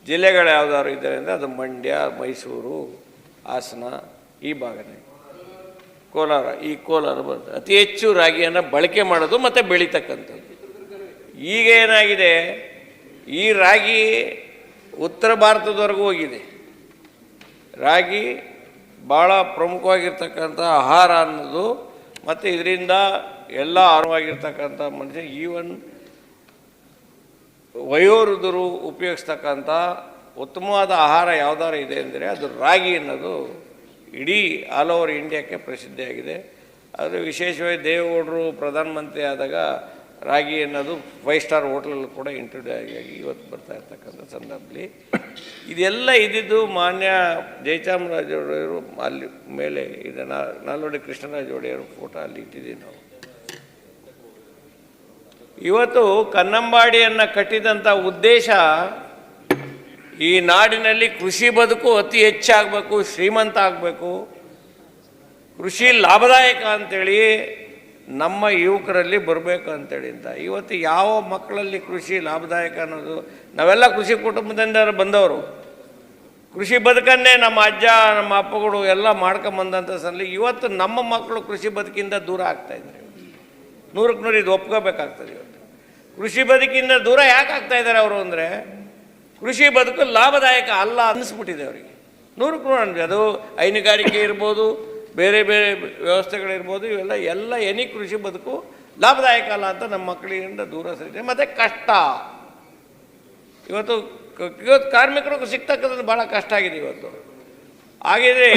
ಜಿಲ್ಲೆಗಳು ಯಾವುದಾದ್ರು ಇದ್ದಾರೆ ಅಂದರೆ ಅದು ಮಂಡ್ಯ, ಮೈಸೂರು, ಹಾಸನ, ಈ ಭಾಗನೇ. ಕೋಲಾರ, ಈ ಕೋಲಾರ ಬರುತ್ತೆ. ಅತಿ ಹೆಚ್ಚು ರಾಗಿಯನ್ನು ಬಳಕೆ ಮಾಡೋದು ಮತ್ತು ಬೆಳೀತಕ್ಕಂಥದ್ದು. ಈಗ ಏನಾಗಿದೆ? ಈ ರಾಗಿ ಉತ್ತರ ಭಾರತದವರೆಗೂ ಹೋಗಿದೆ. ರಾಗಿ ಭಾಳ ಪ್ರಮುಖವಾಗಿರ್ತಕ್ಕಂಥ ಆಹಾರ ಅನ್ನೋದು ಮತ್ತು ಇದರಿಂದ ಎಲ್ಲ ಆಹಾರವಾಗಿರ್ತಕ್ಕಂಥ ಮನುಷ್ಯ ಈವನ್ ವಯೋವೃದ್ಧರು ಉಪಯೋಗಿಸ್ತಕ್ಕಂಥ ಉತ್ತಮವಾದ ಆಹಾರ ಯಾವ್ದಾರು ಇದೆ ಅಂದರೆ ಅದು ರಾಗಿ ಅನ್ನೋದು ಇಡೀ ಆಲ್ ಓವರ್ ಇಂಡಿಯಾಕ್ಕೆ ಪ್ರಸಿದ್ಧಿಯಾಗಿದೆ. ಆದರೆ ವಿಶೇಷವಾಗಿ ದೇವೇಗೌಡರು ಪ್ರಧಾನಮಂತ್ರಿ ಆದಾಗ ರಾಗಿ ಅನ್ನೋದು ಫೈವ್ ಸ್ಟಾರ್ ಹೋಟ್ಲಲ್ಲೂ ಕೂಡ ಆಗಿ ಇವತ್ತು ಬರ್ತಾ ಇರ್ತಕ್ಕಂಥ ಸಂದರ್ಭದಲ್ಲಿ. ಇದೆಲ್ಲ ಇದ್ದಿದ್ದು ಮಾನ್ಯ ಜಯಚಾಮರಾಜ ಒಡೆಯರು ಅಲ್ಲಿ ಮೇಲೆ ಇದೆ ನಾಲ್ವಡಿ ಕೃಷ್ಣರಾಜ ಒಡೆಯರು ಫೋಟೋ ಅಲ್ಲಿ ಇಟ್ಟಿದ್ದೀವಿ ನಾವು. ಇವತ್ತು ಕನ್ನಂಬಾಡಿಯನ್ನು ಕಟ್ಟಿದಂಥ ಉದ್ದೇಶ ಈ ನಾಡಿನಲ್ಲಿ ಕೃಷಿ ಬದುಕು ಅತಿ ಹೆಚ್ಚಾಗಬೇಕು, ಶ್ರೀಮಂತ ಆಗಬೇಕು. ಕೃಷಿ ಲಾಭದಾಯಕ ಅಂತೇಳಿ ನಮ್ಮ ಯುವಕರಲ್ಲಿ ಬರಬೇಕು ಅಂತೇಳಿ ಅಂತ. ಇವತ್ತು ಯಾವ ಮಕ್ಕಳಲ್ಲಿ ಕೃಷಿ ಲಾಭದಾಯಕ ಅನ್ನೋದು, ನಾವೆಲ್ಲ ಕೃಷಿ ಕುಟುಂಬದಿಂದ ಬಂದವರು. ಕೃಷಿ ಬದುಕನ್ನೇ ನಮ್ಮ ಅಜ್ಜ, ನಮ್ಮ ಅಪ್ಪಗಳು ಎಲ್ಲ ಮಾಡ್ಕೊಂಬಂದಂಥ ಸಲ ಇವತ್ತು ನಮ್ಮ ಮಕ್ಕಳು ಕೃಷಿ ಬದುಕಿಂದ ದೂರ ಆಗ್ತಾ ಇದ್ದಾರೆ. ನೂರಕ್ಕೆ ನೂರು ಇದು ಒಪ್ಕೋಬೇಕಾಗ್ತದೆ ಇವತ್ತು. ಕೃಷಿ ಬದುಕಿಂದ ದೂರ ಯಾಕೆ ಆಗ್ತಾ ಇದ್ದಾರೆ ಅವರು ಅಂದರೆ, ಕೃಷಿ ಬದುಕು ಲಾಭದಾಯಕ ಅಲ್ಲ ಅನ್ನಿಸ್ಬಿಟ್ಟಿದೆ ಅವರಿಗೆ. ನೂರಕ್ಕೆ ನೂರು ಅದು ಹೈನುಗಾರಿಕೆ ಇರ್ಬೋದು ಬೇರೆ ಬೇರೆ ವ್ಯವಸ್ಥೆಗಳಿರ್ಬೋದು, ಇವೆಲ್ಲ ಎಲ್ಲ ಎನಿ ಕೃಷಿ ಬದುಕು ಲಾಭದಾಯಕ ಅಲ್ಲ ಅಂತ ನಮ್ಮ ಮಕ್ಕಳಿಂದ ದೂರ ಸರಿದೆ ಮತ್ತು ಕಷ್ಟ. ಇವತ್ತು ಇವತ್ತು ಕಾರ್ಮಿಕರು ಸಿಗ್ತಕ್ಕಂಥದ್ದು ಭಾಳ ಕಷ್ಟ ಆಗಿದೆ ಇವತ್ತು. ಹಾಗಿದ್ರೆ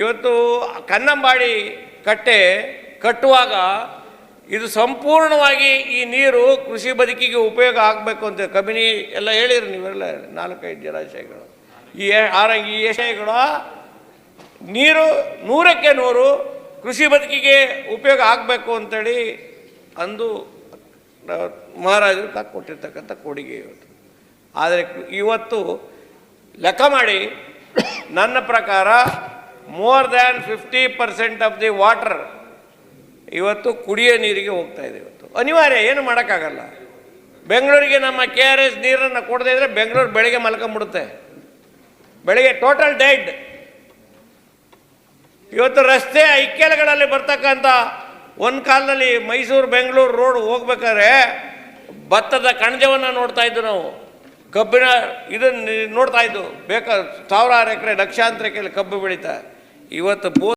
ಇವತ್ತು ಕನ್ನಂಬಾಡಿ ಕಟ್ಟೆ ಕಟ್ಟುವಾಗ ಇದು ಸಂಪೂರ್ಣವಾಗಿ ಈ ನೀರು ಕೃಷಿ ಬದುಕಿಗೆ ಉಪಯೋಗ ಆಗಬೇಕು ಅಂತ ಕಬಿನಿ ಎಲ್ಲ ಹೇಳಿರಿ ನೀವೆಲ್ಲ ನಾಲ್ಕೈದು ಜಲಾಶಯಗಳು. ಈ ಆರ ಈ ಎಶಯಗಳು ನೀರು ನೂರಕ್ಕೆ ನೂರು ಕೃಷಿ ಬದುಕಿಗೆ ಉಪಯೋಗ ಆಗಬೇಕು ಅಂತೇಳಿ ಅಂದು ಮಹಾರಾಜರು ತಾಕು ಕೊಟ್ಟಿರ್ತಕ್ಕಂಥ ಕೊಡುಗೆ ಇವತ್ತು. ಆದರೆ ಇವತ್ತು ಲೆಕ್ಕ ಮಾಡಿ ನನ್ನ ಪ್ರಕಾರ more than fifty percent of the water ಇವತ್ತು ಕುಡಿಯೋ ನೀರಿಗೆ ಹೋಗ್ತಾ ಇದೆ ಇವತ್ತು. ಅನಿವಾರ್ಯ, ಏನು ಮಾಡೋಕ್ಕಾಗಲ್ಲ. ಬೆಂಗಳೂರಿಗೆ ನಮ್ಮ ಕೆ ಆರ್ ಎಸ್ ನೀರನ್ನು ಕೊಡದೇ ಇದ್ರೆ ಬೆಂಗಳೂರು ಬೆಳಗ್ಗೆ ಮಲ್ಕೊಂಬಿಡುತ್ತೆ. ಬೆಳಗ್ಗೆ ಟೋಟಲ್ ಡೈಡ್ ಇವತ್ತು ರಸ್ತೆ ಐಕ್ಯಲಗಳಲ್ಲಿ ಬರ್ತಕ್ಕಂಥ ಒಂದು ಕಾಲದಲ್ಲಿ ಮೈಸೂರು ಬೆಂಗಳೂರು ರೋಡ್ ಹೋಗ್ಬೇಕಾದ್ರೆ ಭತ್ತದ ಕಣಜವನ್ನು ನೋಡ್ತಾ ಇದ್ದು ನಾವು. ಕಬ್ಬಿನ ಇದನ್ನು ನೋಡ್ತಾ ಇದ್ದು ಬೇಕಾ ಸಾವಿರಾರು ಎಕರೆ ಲಕ್ಷಾಂತರ ಎಕರೆ ಕಬ್ಬು ಬೆಳೀತಾ. ಇವತ್ತು